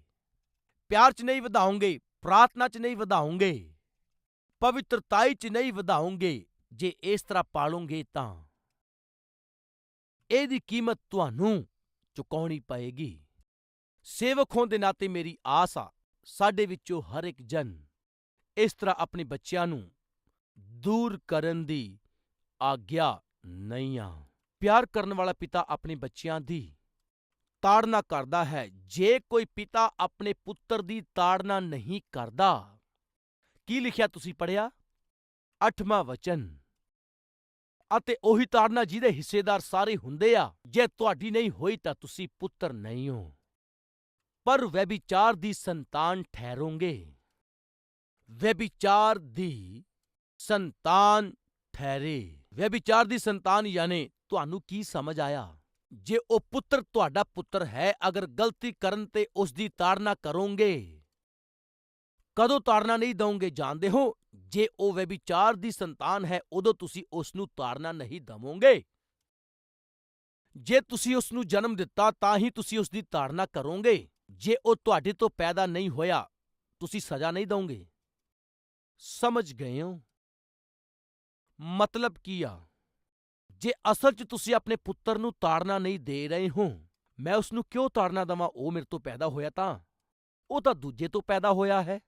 ਪਿਆਰ 'ਚ ਨਹੀਂ ਵਧਾਓਗੇ, ਪ੍ਰਾਰਥਨਾ 'ਚ ਨਹੀਂ ਵਧਾਉਂਗੇ ਪਵਿੱਤਰਤਾਈ 'ਚ ਨਹੀਂ ਵਧਾਉਂਗੇ ਜੇ ਇਸ ਤਰ੍ਹਾਂ ਪਾਲੋਗੇ ਤਾਂ। ਇਹਦੀ ਕੀਮਤ ਤੁਹਾਨੂੰ ਚੁਕਾਉਣੀ ਪਏਗੀ। ਸੇਵਕ ਹੋਣ ਦੇ ਨਾਤੇ ਮੇਰੀ ਆਸ ਆ, ਸਾਡੇ ਵਿੱਚੋਂ ਹਰ ਇੱਕ ਜਨ ਇਸ ਤਰ੍ਹਾਂ ਆਪਣੇ ਬੱਚਿਆਂ ਨੂੰ ਦੂਰ ਕਰਨ ਦੀ ਆਗਿਆ ਨਹੀਂ ਆ। ਪਿਆਰ ਕਰਨ ਵਾਲਾ ਪਿਤਾ ਆਪਣੇ ਬੱਚਿਆਂ ਦੀ ਤਾੜਨਾ ਕਰਦਾ ਹੈ। ਜੇ ਕੋਈ ਪਿਤਾ ਆਪਣੇ ਪੁੱਤਰ ਦੀ ਤਾੜਨਾ ਨਹੀਂ ਕਰਦਾ, ਕੀ ਲਿਖਿਆ ਤੁਸੀਂ ਪੜਿਆ ਅੱਠਵਾਂ ਵਚਨ। ਅਤੇ ਉਹੀ ਤਾੜਨਾ ਜਿਹਦੇ ਹਿੱਸੇਦਾਰ ਸਾਰੇ ਹੁੰਦੇ ਆ, ਜੇ ਤੁਹਾਡੀ ਨਹੀਂ ਹੋਈ ਤਾਂ ਤੁਸੀਂ ਪੁੱਤਰ ਨਹੀਂ ਹੋ। ਪਰ ਵੈਬਿਚਾਰ ਦੀ ਸੰਤਾਨ ਠਹਿਰੋਗੇ। ਵੈਬਿਚਾਰ ਦੀ ਸੰਤਾਨ ਠਹਿਰੇ। ਵੈਬਿਚਾਰ ਦੀ ਸੰਤਾਨ ਯਾਨੀ ਤੁਹਾਨੂੰ ਕੀ ਸਮਝ ਆਇਆ? ਜੇ ਉਹ ਪੁੱਤਰ ਤੁਹਾਡਾ ਪੁੱਤਰ ਹੈ, ਅਗਰ ਗਲਤੀ ਕਰਨ ਤੇ ਉਸ ਦੀ ਤਾੜਨਾ ਕਰੋਗੇ, ਕਦੋਂ ਤਾੜਨਾ ਨਹੀਂ ਦਵੋਗੇ ਜਾਣਦੇ ਹੋ? ਜੇ ਉਹ ਵੈਬਿਚਾਰ ਦੀ ਸੰਤਾਨ ਹੈ, ਉਦੋਂ ਤੁਸੀਂ ਉਸ ਨੂੰ ਤਾੜਨਾ ਨਹੀਂ ਦਵੋਗੇ। ਜੇ ਤੁਸੀਂ ਉਸ ਨੂੰ ਜਨਮ ਦਿੱਤਾ, ਤਾਂ ਹੀ ਤੁਸੀਂ ਉਸ ਦੀ ਤਾੜਨਾ ਕਰੋਗੇ। ਜੇ ਉਹ ਤੁਹਾਡੇ ਤੋਂ ਪੈਦਾ ਨਹੀਂ ਹੋਇਆ, ਤੁਸੀਂ ਸਜ਼ਾ ਨਹੀਂ ਦਵੋਗੇ ਸਮਝ ਗਏ ਹੋ? ਮਤਲਬ ਕੀ ਆ? ਜੇ ਅਸਲ 'ਚ ਤੁਸੀਂ ਆਪਣੇ ਪੁੱਤਰ ਨੂੰ ਤਾੜਨਾ ਨਹੀਂ ਦੇ ਰਹੇ ਹੋ, ਮੈਂ ਉਸ ਨੂੰ ਕਿਉਂ ਤਾੜਨਾ ਦਵਾਂ? ਉਹ ਮੇਰੇ ਤੋਂ ਪੈਦਾ ਹੋਇਆ ਤਾਂ। ਉਹ ਤਾਂ ਦੂਜੇ ਤੋਂ ਪੈਦਾ ਹੋਇਆ ਹੈ।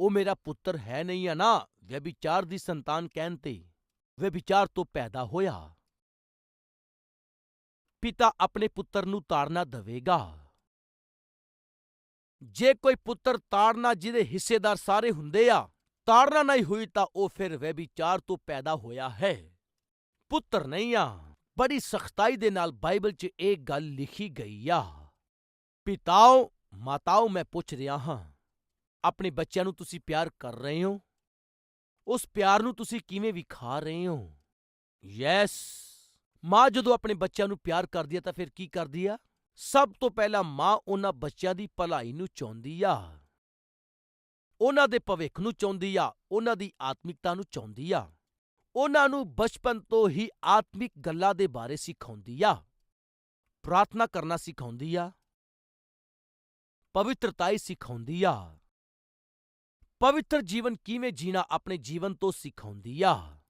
ਉਹ ਮੇਰਾ ਪੁੱਤਰ ਹੈ ਨਹੀਂ ਆ ਨਾ ਵਿਚਾਰ ਦੀ ਸੰਤਾਨ ਕਹਿਣ ਤੇ। ਵਿਚਾਰ ਤੋਂ ਪੈਦਾ ਹੋਇਆ। ਪਿਤਾ ਆਪਣੇ ਪੁੱਤਰ ਨੂੰ ਤਾੜਨਾ ਦੇਵੇਗਾ। ਜੇ ਕੋਈ ਪੁੱਤਰ ਤਾੜਨਾ ਜਿਹਦੇ ਹਿੱਸੇਦਾਰ ਸਾਰੇ ਹੁੰਦੇ ਆ, ਤਾੜਨਾ ਨਹੀਂ ਹੋਈ ਤਾਂ ਉਹ ਫਿਰ ਵਿਚਾਰ ਤੋਂ ਪੈਦਾ ਹੋਇਆ ਹੈ। ਪੁੱਤਰ ਨਹੀਂ ਆ, ਬੜੀ ਸਖਤਾਈ ਦੇ ਨਾਲ ਬਾਈਬਲ 'ਚ ਇਹ ਗੱਲ ਲਿਖੀ ਗਈ ਆ। ਪਿਤਾਓ, ਮਾਤਾਓ, ਮੈਂ ਪੁੱਛ ਰਿਹਾ ਹਾਂ, ਆਪਣੇ ਬੱਚਿਆਂ ਨੂੰ ਤੁਸੀਂ ਪਿਆਰ ਕਰ ਰਹੇ ਹੋ? ਉਸ ਪਿਆਰ ਨੂੰ ਤੁਸੀਂ ਕਿਵੇਂ ਵਿਖਾ ਰਹੇ ਹੋ? ਯੈਸ, ਮਾਂ ਜਦੋਂ ਆਪਣੇ ਬੱਚਿਆਂ ਨੂੰ ਪਿਆਰ ਕਰਦੀ ਹੈ ਤਾਂ ਫਿਰ ਕੀ ਕਰਦੀ ਆ? ਸਭ ਤੋਂ ਪਹਿਲਾਂ ਮਾਂ ਉਹਨਾਂ ਬੱਚਿਆਂ ਦੀ ਭਲਾਈ ਨੂੰ ਚਾਹੁੰਦੀ ਆ। ਉਹਨਾਂ ਦੇ ਭਵਿੱਖ ਨੂੰ ਚਾਹੁੰਦੀ ਆ, ਉਹਨਾਂ ਦੀ ਆਤਮਿਕਤਾ ਨੂੰ ਚਾਹੁੰਦੀ ਆ। ਉਹਨਾਂ ਨੂੰ ਬਚਪਨ ਤੋਂ ਹੀ ਆਤਮਿਕ ਗੱਲਾਂ ਦੇ ਬਾਰੇ ਸਿਖਾਉਂਦੀ ਆ। ਪ੍ਰਾਰਥਨਾ ਕਰਨਾ ਸਿਖਾਉਂਦੀ ਆ। ਪਵਿੱਤਰਤਾਈ ਸਿਖਾਉਂਦੀ ਆ। ਪਵਿੱਤਰ ਜੀਵਨ ਕਿਵੇਂ ਜੀਣਾ ਆਪਣੇ ਜੀਵਨ ਤੋਂ ਸਿਖਾਉਂਦੀ ਆ।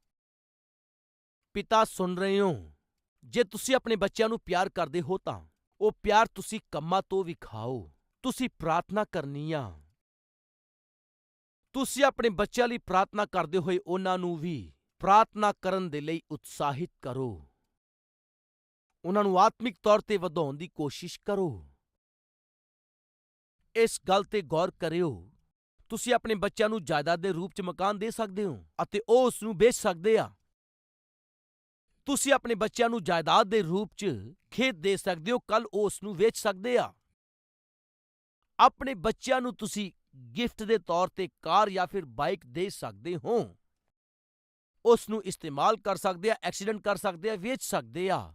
ਪਿਤਾ ਸੁਣ ਰਹੇ ਹੋ, ਜੇ ਤੁਸੀਂ ਆਪਣੇ ਬੱਚਿਆਂ ਨੂੰ ਪਿਆਰ ਕਰਦੇ ਹੋ ਤਾਂ। ਉਹ ਪਿਆਰ ਤੁਸੀਂ ਕੰਮਾਂ ਤੋਂ ਵਿਖਾਓ ਤੁਸੀਂ ਪ੍ਰਾਰਥਨਾ ਕਰਨੀ ਆ। ਤੁਸੀਂ ਆਪਣੇ ਬੱਚਿਆਂ ਲਈ ਪ੍ਰਾਰਥਨਾ ਕਰਦੇ ਹੋਏ ਉਹਨਾਂ ਨੂੰ ਵੀ ਪ੍ਰਾਰਥਨਾ ਕਰਨ ਦੇ ਲਈ ਉਤਸ਼ਾਹਿਤ ਕਰੋ। ਉਹਨਾਂ ਨੂੰ ਆਤਮਿਕ ਤੌਰ ਤੇ ਵਧਾਉਣ ਦੀ ਕੋਸ਼ਿਸ਼ ਕਰੋ। ਇਸ ਗੱਲ ਤੇ ਗੌਰ ਕਰਿਓ, ਤੁਸੀਂ ਆਪਣੇ ਬੱਚਿਆਂ ਨੂੰ ਜਾਇਦਾਦ ਦੇ ਰੂਪ 'ਚ ਮਕਾਨ ਦੇ ਸਕਦੇ ਹੋ ਅਤੇ ਉਹ ਉਸ ਨੂੰ ਵੇਚ ਸਕਦੇ ਆ। ਤੁਸੀਂ ਆਪਣੇ ਬੱਚਿਆਂ ਨੂੰ ਜਾਇਦਾਦ ਦੇ ਰੂਪ 'ਚ ਖੇਤ ਦੇ ਸਕਦੇ ਹੋ ਕੱਲ ਉਹ ਉਸ ਨੂੰ ਵੇਚ ਸਕਦੇ ਆ। ਆਪਣੇ ਬੱਚਿਆਂ ਨੂੰ ਤੁਸੀਂ ਗਿਫਟ ਦੇ ਤੌਰ ਤੇ ਕਾਰ ਜਾਂ ਫਿਰ ਬਾਈਕ ਦੇ ਸਕਦੇ ਹੋ। ਉਸ ਨੂੰ ਇਸਤੇਮਾਲ ਕਰ ਸਕਦੇ ਆ, ਐਕਸੀਡੈਂਟ ਕਰ ਸਕਦੇ ਆ, ਵੇਚ ਸਕਦੇ ਆ।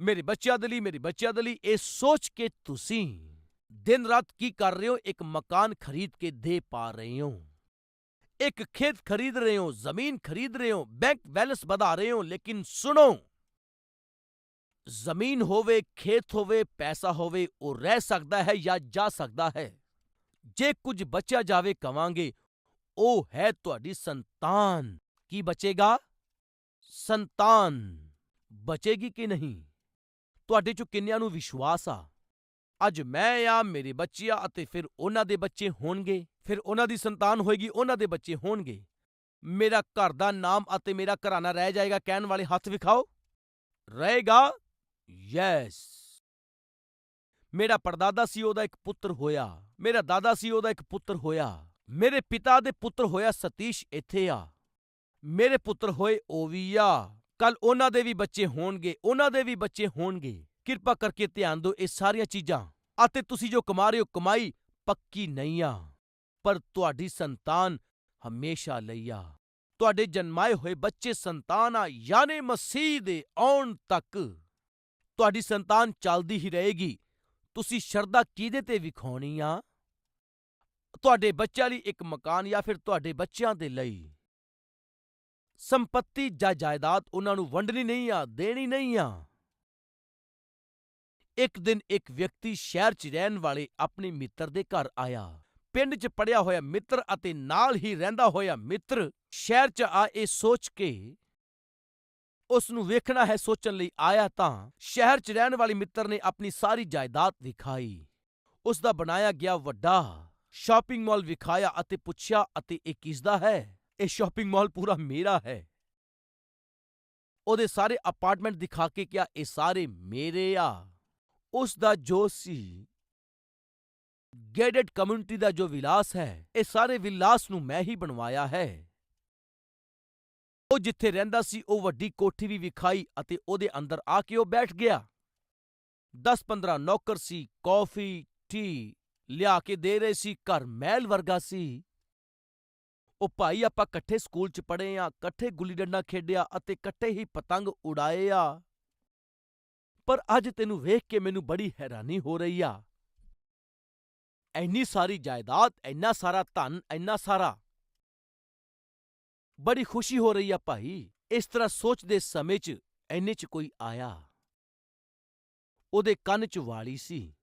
ਮੇਰੇ ਬੱਚਿਆਂ ਦੇ ਲਈ, ਮੇਰੇ ਬੱਚਿਆਂ ਦੇ ਲਈ ਇਹ ਸੋਚ ਕੇ ਤੁਸੀਂ ਦਿਨ ਰਾਤ ਕੀ ਕਰ ਰਹੇ ਹੋ? ਇੱਕ ਮਕਾਨ ਖਰੀਦ ਕੇ ਦੇ ਪਾ ਰਹੇ ਹੋ। ਇੱਕ ਖੇਤ ਖਰੀਦ ਰਹੇ ਹੋ, ਜ਼ਮੀਨ ਖਰੀਦ ਰਹੇ ਹੋ, ਬੈਂਕ ਬੈਲੈਂਸ ਵਧਾ ਰਹੇ ਹੋ, ਲੇਕਿਨ ਸੁਣੋ। ਜ਼ਮੀਨ ਹੋਵੇ, ਖੇਤ ਹੋਵੇ, ਪੈਸਾ ਹੋਵੇ, ਉਹ ਰਹਿ ਸਕਦਾ ਹੈ ਜਾਂ ਜਾ ਸਕਦਾ ਹੈ। ਜੇ ਕੁਝ ਬਚਿਆ ਜਾਵੇ ਕਵਾਂਗੇ, ਉਹ ਹੈ ਤੁਹਾਡੀ ਸੰਤਾਨ। ਕੀ ਬਚੇਗਾ? ਸੰਤਾਨ। ਬਚੇਗੀ ਕਿ ਨਹੀਂ? ਤੁਹਾਡੇ ਚੋਂ ਕਿੰਨਿਆਂ ਨੂੰ ਵਿਸ਼ਵਾਸ ਆ? ਅੱਜ ਮੈਂ ਆ, ਮੇਰੇ ਬੱਚੇ ਆ, ਅਤੇ ਫਿਰ ਉਹਨਾਂ ਦੇ ਬੱਚੇ ਹੋਣਗੇ। ਫਿਰ ਉਹਨਾਂ ਦੀ ਸੰਤਾਨ ਹੋਏਗੀ, ਉਹਨਾਂ ਦੇ ਬੱਚੇ ਹੋਣਗੇ। ਮੇਰਾ ਘਰ ਦਾ ਨਾਮ ਅਤੇ ਮੇਰਾ ਘਰਾਨਾ ਰਹਿ ਜਾਏਗਾ, ਕਹਿਣ ਵਾਲੇ ਹੱਥ ਵਿਖਾਓ। ਰਹੇਗਾ? ਯੈਸ। ਮੇਰਾ ਪਰਦਾਦਾ ਸੀ, ਉਹਦਾ ਇੱਕ ਪੁੱਤਰ ਹੋਇਆ। ਮੇਰਾ ਦਾਦਾ ਸੀ, ਉਹਦਾ ਇੱਕ ਪੁੱਤਰ ਹੋਇਆ। ਮੇਰੇ ਪਿਤਾ ਦੇ ਪੁੱਤਰ ਹੋਇਆ ਸਤੀਸ਼, ਇੱਥੇ ਆ। ਮੇਰੇ ਪੁੱਤਰ ਹੋਏ ਉਹ ਵੀ ਆ ਕੱਲ ਉਹਨਾਂ ਦੇ ਵੀ ਬੱਚੇ ਹੋਣਗੇ, ਉਹਨਾਂ ਦੇ ਵੀ ਬੱਚੇ ਹੋਣਗੇ। ਕਿਰਪਾ ਕਰਕੇ ਧਿਆਨ ਦਿਓ ਇਹ ਸਾਰੀਆਂ ਚੀਜ਼ਾਂ। ਅਤੇ ਤੁਸੀਂ ਜੋ ਕਮਾ ਰਹੇ ਹੋ, ਕਮਾਈ ਪੱਕੀ ਨਹੀਂ ਆ। ਪਰ ਤੁਹਾਡੀ ਸੰਤਾਨ ਹਮੇਸ਼ਾ ਲਈ ਆ। ਤੁਹਾਡੇ ਜਨਮਾਏ ਹੋਏ ਬੱਚੇ ਸੰਤਾਨ ਆ, ਯਾਨੀ ਮਸੀਹ ਦੇ ਆਉਣ ਤੱਕ। ਤੁਹਾਡੀ ਸੰਤਾਨ ਚੱਲਦੀ ਹੀ ਰਹੇਗੀ। ਤੁਸੀਂ ਸ਼ਰਧਾ ਕਿਹਦੇ ਤੇ ਵਿਖਾਉਣੀ ਆ? ਤੁਹਾਡੇ ਬੱਚਿਆਂ ਲਈ ਇੱਕ ਮਕਾਨ ਜਾਂ ਫਿਰ ਤੁਹਾਡੇ ਬੱਚਿਆਂ ਦੇ ਲਈ? ਸੰਪਤੀ ਜਾਂ ਜਾਇਦਾਦ ਉਹਨਾਂ ਨੂੰ ਵੰਡਣੀ ਨਹੀਂ ਆ, ਦੇਣੀ ਨਹੀਂ ਆ। ਇੱਕ ਦਿਨ ਇੱਕ ਵਿਅਕਤੀ ਸ਼ਹਿਰ 'ਚ ਰਹਿਣ ਵਾਲੇ ਆਪਣੇ ਮਿੱਤਰ ਦੇ ਘਰ ਆਇਆ। ਪਿੰਡ 'ਚ ਪੜ੍ਹਿਆ ਹੋਇਆ ਮਿੱਤਰ ਅਤੇ ਨਾਲ ਹੀ ਰਹਿੰਦਾ ਹੋਇਆ ਮਿੱਤਰ ਸ਼ਹਿਰ 'ਚ ਆ ਇਹ ਸੋਚ ਕੇ ਉਸ ਨੂੰ ਵੇਖਣਾ ਹੈ, ਸੋਚਣ ਲਈ ਆਇਆ ਤਾਂ ਸ਼ਹਿਰ 'ਚ ਰਹਿਣ ਵਾਲੇ ਮਿੱਤਰ ਨੇ ਆਪਣੀ ਸਾਰੀ ਜਾਇਦਾਦ ਵਿਖਾਈ ਉਸ ਦਾ ਬਣਾਇਆ ਗਿਆ ਵੱਡਾ ਸ਼ਾਪਿੰਗ ਮਾਲ ਵਿਖਾਇਆ ਅਤੇ ਪੁੱਛਿਆ, ਅਤੇ ਇਹ ਕਿਸ ਦਾ ਹੈ? ਇਹ ਸ਼ਾਪਿੰਗ ਮਾਲ ਪੂਰਾ ਮੇਰਾ ਹੈ? ਉਹਦੇ ਸਾਰੇ ਅਪਾਰਟਮੈਂਟ ਦਿਖਾ ਕੇ ਕਿਹਾ, ਇਹ ਸਾਰੇ ਮੇਰੇ ਆ। ਉਸ ਦਾ ਜੋ ਸੀ ਗੇਟਡ ਕਮਿਊਨਿਟੀ ਦਾ ਜੋ ਵਿਲਾਸ ਹੈ, ਇਹ ਸਾਰੇ ਵਿਲਾਸ ਨੂੰ ਮੈਂ ਹੀ ਬਣਵਾਇਆ ਹੈ। ਉਹ ਜਿੱਥੇ ਰਹਿੰਦਾ ਸੀ, ਉਹ ਵੱਡੀ ਕੋਠੀ ਵੀ ਵਿਖਾਈ ਅਤੇ ਉਹਦੇ ਅੰਦਰ ਆ ਕੇ ਉਹ ਬੈਠ ਗਿਆ। 10-15 ਨੌਕਰ ਸੀ, ਕੌਫੀ, ਟੀ ਲਿਆ ਕੇ ਦੇ ਰਹੇ ਸੀ, ਘਰ ਮਹਿਲ ਵਰਗਾ ਸੀ। ਉਹ ਭਾਈ, ਆਪਾਂ ਇਕੱਠੇ ਸਕੂਲ 'ਚ ਪੜ੍ਹੇ ਆ, ਇਕੱਠੇ ਗੁੱਲੀ ਡੰਡਾ ਖੇਡਿਆ ਅਤੇ ਇਕੱਠੇ ਹੀ ਪਤੰਗ ਉਡਾਏ ਆ। ਪਰ ਅੱਜ ਤੈਨੂੰ ਵੇਖ ਕੇ ਮੈਨੂੰ ਬੜੀ ਹੈਰਾਨੀ ਹੋ ਰਹੀ ਆ। ਐਨੀ ਸਾਰੀ ਜਾਇਦਾਦ ਐਨਾ ਸਾਰਾ ਧਨ ਐਨਾ ਸਾਰਾ। ਬੜੀ ਖੁਸ਼ੀ ਹੋ ਰਹੀ ਆ ਭਾਈ, ਇਸ ਤਰ੍ਹਾਂ ਸੋਚਦੇ ਸਮੇਂ 'ਚ ਐਨੇ 'ਚ ਕੋਈ ਆਇਆ। ਉਹਦੇ ਕੰਨ 'ਚ ਵਾਲੀ ਸੀ।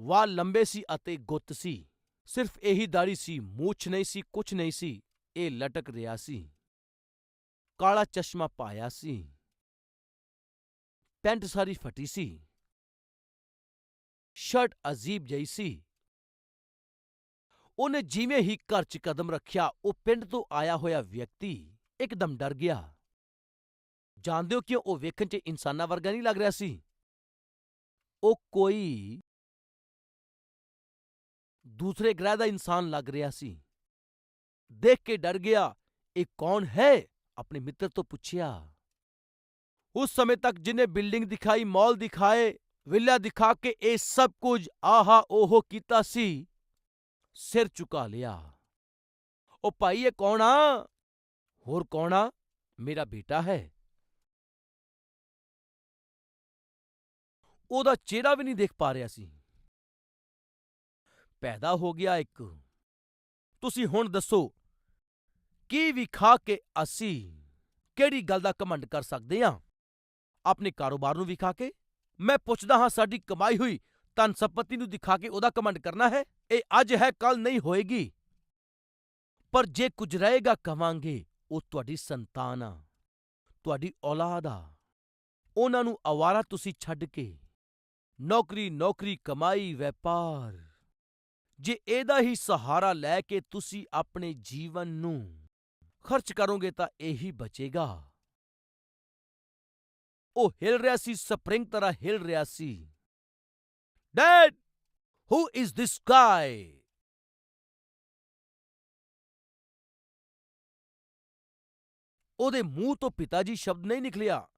ਵਾਲ ਲੰਬੇ ਸੀ ਅਤੇ ਗੁੱਤ ਸੀ। ਸਿਰਫ ਇਹੀ ਦਾੜੀ ਸੀ ਮੂਛ ਨਹੀਂ ਸੀ, ਕੁਛ ਨਹੀਂ ਸੀ, ਇਹ ਲਟਕ ਰਿਹਾ ਸੀ। ਕਾਲਾ ਚਸ਼ਮਾ ਪਾਇਆ ਸੀ। ਪੈਂਟ ਸਾਰੀ ਫਟੀ ਸੀ। ਸ਼ਰਟ ਅਜੀਬ ਜਿਹੀ ਸੀ। ਉਹਨੇ ਜਿਵੇਂ ਹੀ ਘਰ 'ਚ ਕਦਮ ਰੱਖਿਆ, ਉਹ ਪਿੰਡ ਤੋਂ ਆਇਆ ਹੋਇਆ ਵਿਅਕਤੀ ਇਕਦਮ ਡਰ ਗਿਆ। ਜਾਣਦੇ ਹੋ ਕਿਉਂ ਉਹ ਵੇਖਣ 'ਚ ਇਨਸਾਨਾਂ ਵਰਗਾ ਨਹੀਂ ਲੱਗ ਰਿਹਾ ਸੀ? ਉਹ ਕੋਈ ਦੂਸਰੇ ਗ੍ਰਹਿ ਦਾ ਇਨਸਾਨ ਲੱਗ ਰਿਹਾ ਸੀ। ਦੇਖ ਕੇ ਡਰ ਗਿਆ, ਇਹ ਕੌਣ ਹੈ? ਆਪਣੇ ਮਿੱਤਰ ਤੋਂ ਪੁੱਛਿਆ। ਉਸ ਸਮੇਂ ਤੱਕ ਜਿਨੇ ਬਿਲਡਿੰਗ ਦਿਖਾਈ, ਮਾਲ ਦਿਖਾਏ ਵਿਲਾ ਦਿਖਾ ਕੇ ਇਹ ਸਭ ਕੁਝ ਆਹਾ ਓਹੋ ਕੀਤਾ ਸੀ। ਸਿਰ ਝੁਕਾ ਲਿਆ। ਉਹ ਭਾਈ, ਇਹ ਕੌਣ ਆ? ਹੋਰ ਕੌਣ ਆ? ਮੇਰਾ ਬੇਟਾ ਹੈ। ਉਹਦਾ ਚਿਹਰਾ ਵੀ ਨਹੀਂ ਦੇਖ ਪਾ ਰਿਹਾ ਸੀ। ਪੈਦਾ ਹੋ ਗਿਆ ਇੱਕ। ਤੁਸੀਂ ਹੁਣ ਦੱਸੋ, ਕੀ ਵਿਖਾ ਕੇ ਅਸੀਂ ਕਿਹੜੀ ਗੱਲ ਦਾ ਘਮੰਡ ਕਰ ਸਕਦੇ ਹਾਂ? ਆਪਣੇ ਕਾਰੋਬਾਰ ਨੂੰ ਵਿਖਾ ਕੇ? ਮੈਂ ਪੁੱਛਦਾ ਹਾਂ, ਸਾਡੀ ਕਮਾਈ ਹੋਈ, ਧਨ ਸੰਪਤੀ ਨੂੰ ਦਿਖਾ ਕੇ ਉਹਦਾ ਘਮੰਡ ਕਰਨਾ ਹੈ? ਇਹ ਅੱਜ ਹੈ, ਕੱਲ੍ਹ ਨਹੀਂ ਹੋਏਗੀ। ਪਰ ਜੇ ਕੁਝ ਰਹੇਗਾ, ਕਵਾਂਗੇ, ਉਹ ਤੁਹਾਡੀ ਸੰਤਾਨ ਆ, ਤੁਹਾਡੀ ਔਲਾਦ ਆ। ਉਹਨਾਂ ਨੂੰ ਅਵਾਰਾ ਤੁਸੀਂ ਛੱਡ ਕੇ, ਨੌਕਰੀ ਨੌਕਰੀ, ਕਮਾਈ, ਵਪਾਰ। ਜੇ ਇਹਦਾ ਹੀ ਸਹਾਰਾ ਲੈ ਕੇ ਤੁਸੀਂ ਆਪਣੇ ਜੀਵਨ ਨੂੰ ਖਰਚ ਕਰੋਗੇ ਤਾਂ ਇਹੀ ਬਚੇਗਾ। ਉਹ ਹਿਲ ਰਿਹਾ ਸੀ, ਸਪਰਿੰਗ ਤਰ੍ਹਾਂ ਹਿਲ ਰਿਹਾ ਸੀ। ਡੈਡ ਹੂ ਇਜ਼ ਦਿਸ ਗਾਇ ਉਹਦੇ ਮੂੰਹ ਤੋਂ ਪਿਤਾ ਜੀ ਸ਼ਬਦ ਨਹੀਂ ਨਿਕਲਿਆ।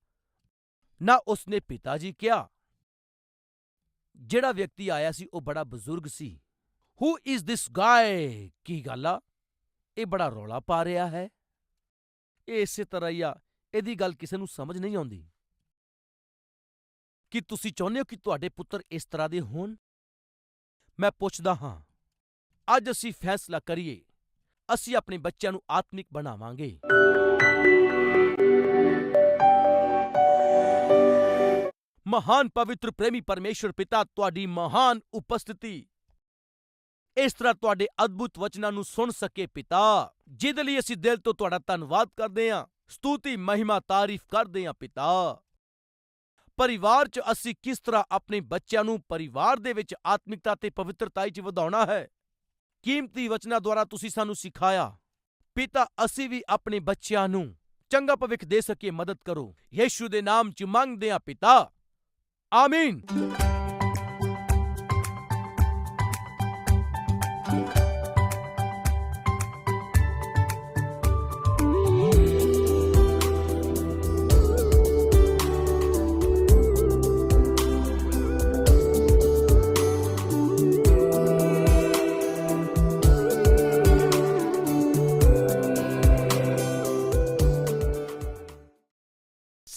ਨਾ ਉਸਨੇ ਪਿਤਾ ਜੀ ਕਿਹਾ। ਜਿਹੜਾ ਵਿਅਕਤੀ ਆਇਆ ਸੀ, ਉਹ ਬੜਾ ਬਜ਼ੁਰਗ ਸੀ। ਹੂ ਇਜ਼ ਦਿਸ ਗਾਇ ਕੀ ਗੱਲ ਆ? ਇਹ ਬੜਾ ਰੌਲਾ ਪਾ ਰਿਹਾ ਹੈ। ਇਹ ਇਸੇ ਤਰ੍ਹਾਂ ਹੀ ਆ। ਇਹਦੀ ਗੱਲ ਕਿਸੇ ਨੂੰ ਸਮਝ ਨਹੀਂ ਆਉਂਦੀ। ਕੀ ਤੁਸੀਂ ਚਾਹੁੰਦੇ ਹੋ ਕਿ ਤੁਹਾਡੇ ਪੁੱਤਰ ਇਸ ਤਰ੍ਹਾਂ ਦੇ ਹੋਣ? ਮੈਂ ਪੁੱਛਦਾ ਹਾਂ, ਅੱਜ ਅਸੀਂ ਫੈਸਲਾ ਕਰੀਏ, ਅਸੀਂ ਆਪਣੇ ਬੱਚਿਆਂ ਨੂੰ ਆਤਮਿਕ ਬਣਾਵਾਂਗੇ। ਮਹਾਨ ਪਵਿੱਤਰ ਪ੍ਰੇਮੀ ਪਰਮੇਸ਼ਰ ਪਿਤਾ ਤੁਹਾਡੀ ਮਹਾਨ ਉਪਸਥਿਤੀ। ਇਸ ਤਰ੍ਹਾਂ ਤੁਹਾਡੇ ਅਦਭੁਤ ਵਚਨਾਂ ਨੂੰ ਸੁਣ ਸਕੇ ਪਿਤਾ, ਜਿਹਦੇ ਲਈ ਅਸੀਂ ਦਿਲ ਤੋਂ ਤੁਹਾਡਾ ਧੰਨਵਾਦ ਕਰਦੇ ਹਾਂ। ਸਤੂਤੀ, ਮਹਿਮਾ, ਤਾਰੀਫ ਕਰਦੇ ਹਾਂ ਪਿਤਾ। ਪਰਿਵਾਰ 'ਚ ਅਸੀਂ ਕਿਸ ਤਰ੍ਹਾਂ ਆਪਣੇ ਬੱਚਿਆਂ ਨੂੰ ਪਰਿਵਾਰ ਦੇ ਵਿੱਚ ਆਤਮਿਕਤਾ ਤੇ ਪਵਿੱਤਰਤਾ 'ਚ ਵਧਾਉਣਾ ਹੈ? ਕੀਮਤੀ ਵਚਨਾਂ ਦੁਆਰਾ ਤੁਸੀਂ ਸਾਨੂੰ ਸਿਖਾਇਆ, ਪਿਤਾ ਅਸੀਂ ਵੀ ਆਪਣੇ ਬੱਚਿਆਂ ਨੂੰ ਚੰਗਾ ਭਵਿੱਖ ਦੇ ਸਕੀਏ, ਮਦਦ ਕਰੋ। ਯੀਸ਼ੂ ਦੇ ਨਾਮ 'ਚ ਮੰਗਦੇ ਹਾਂ, ਪਿਤਾ। ਆਮੀਨ।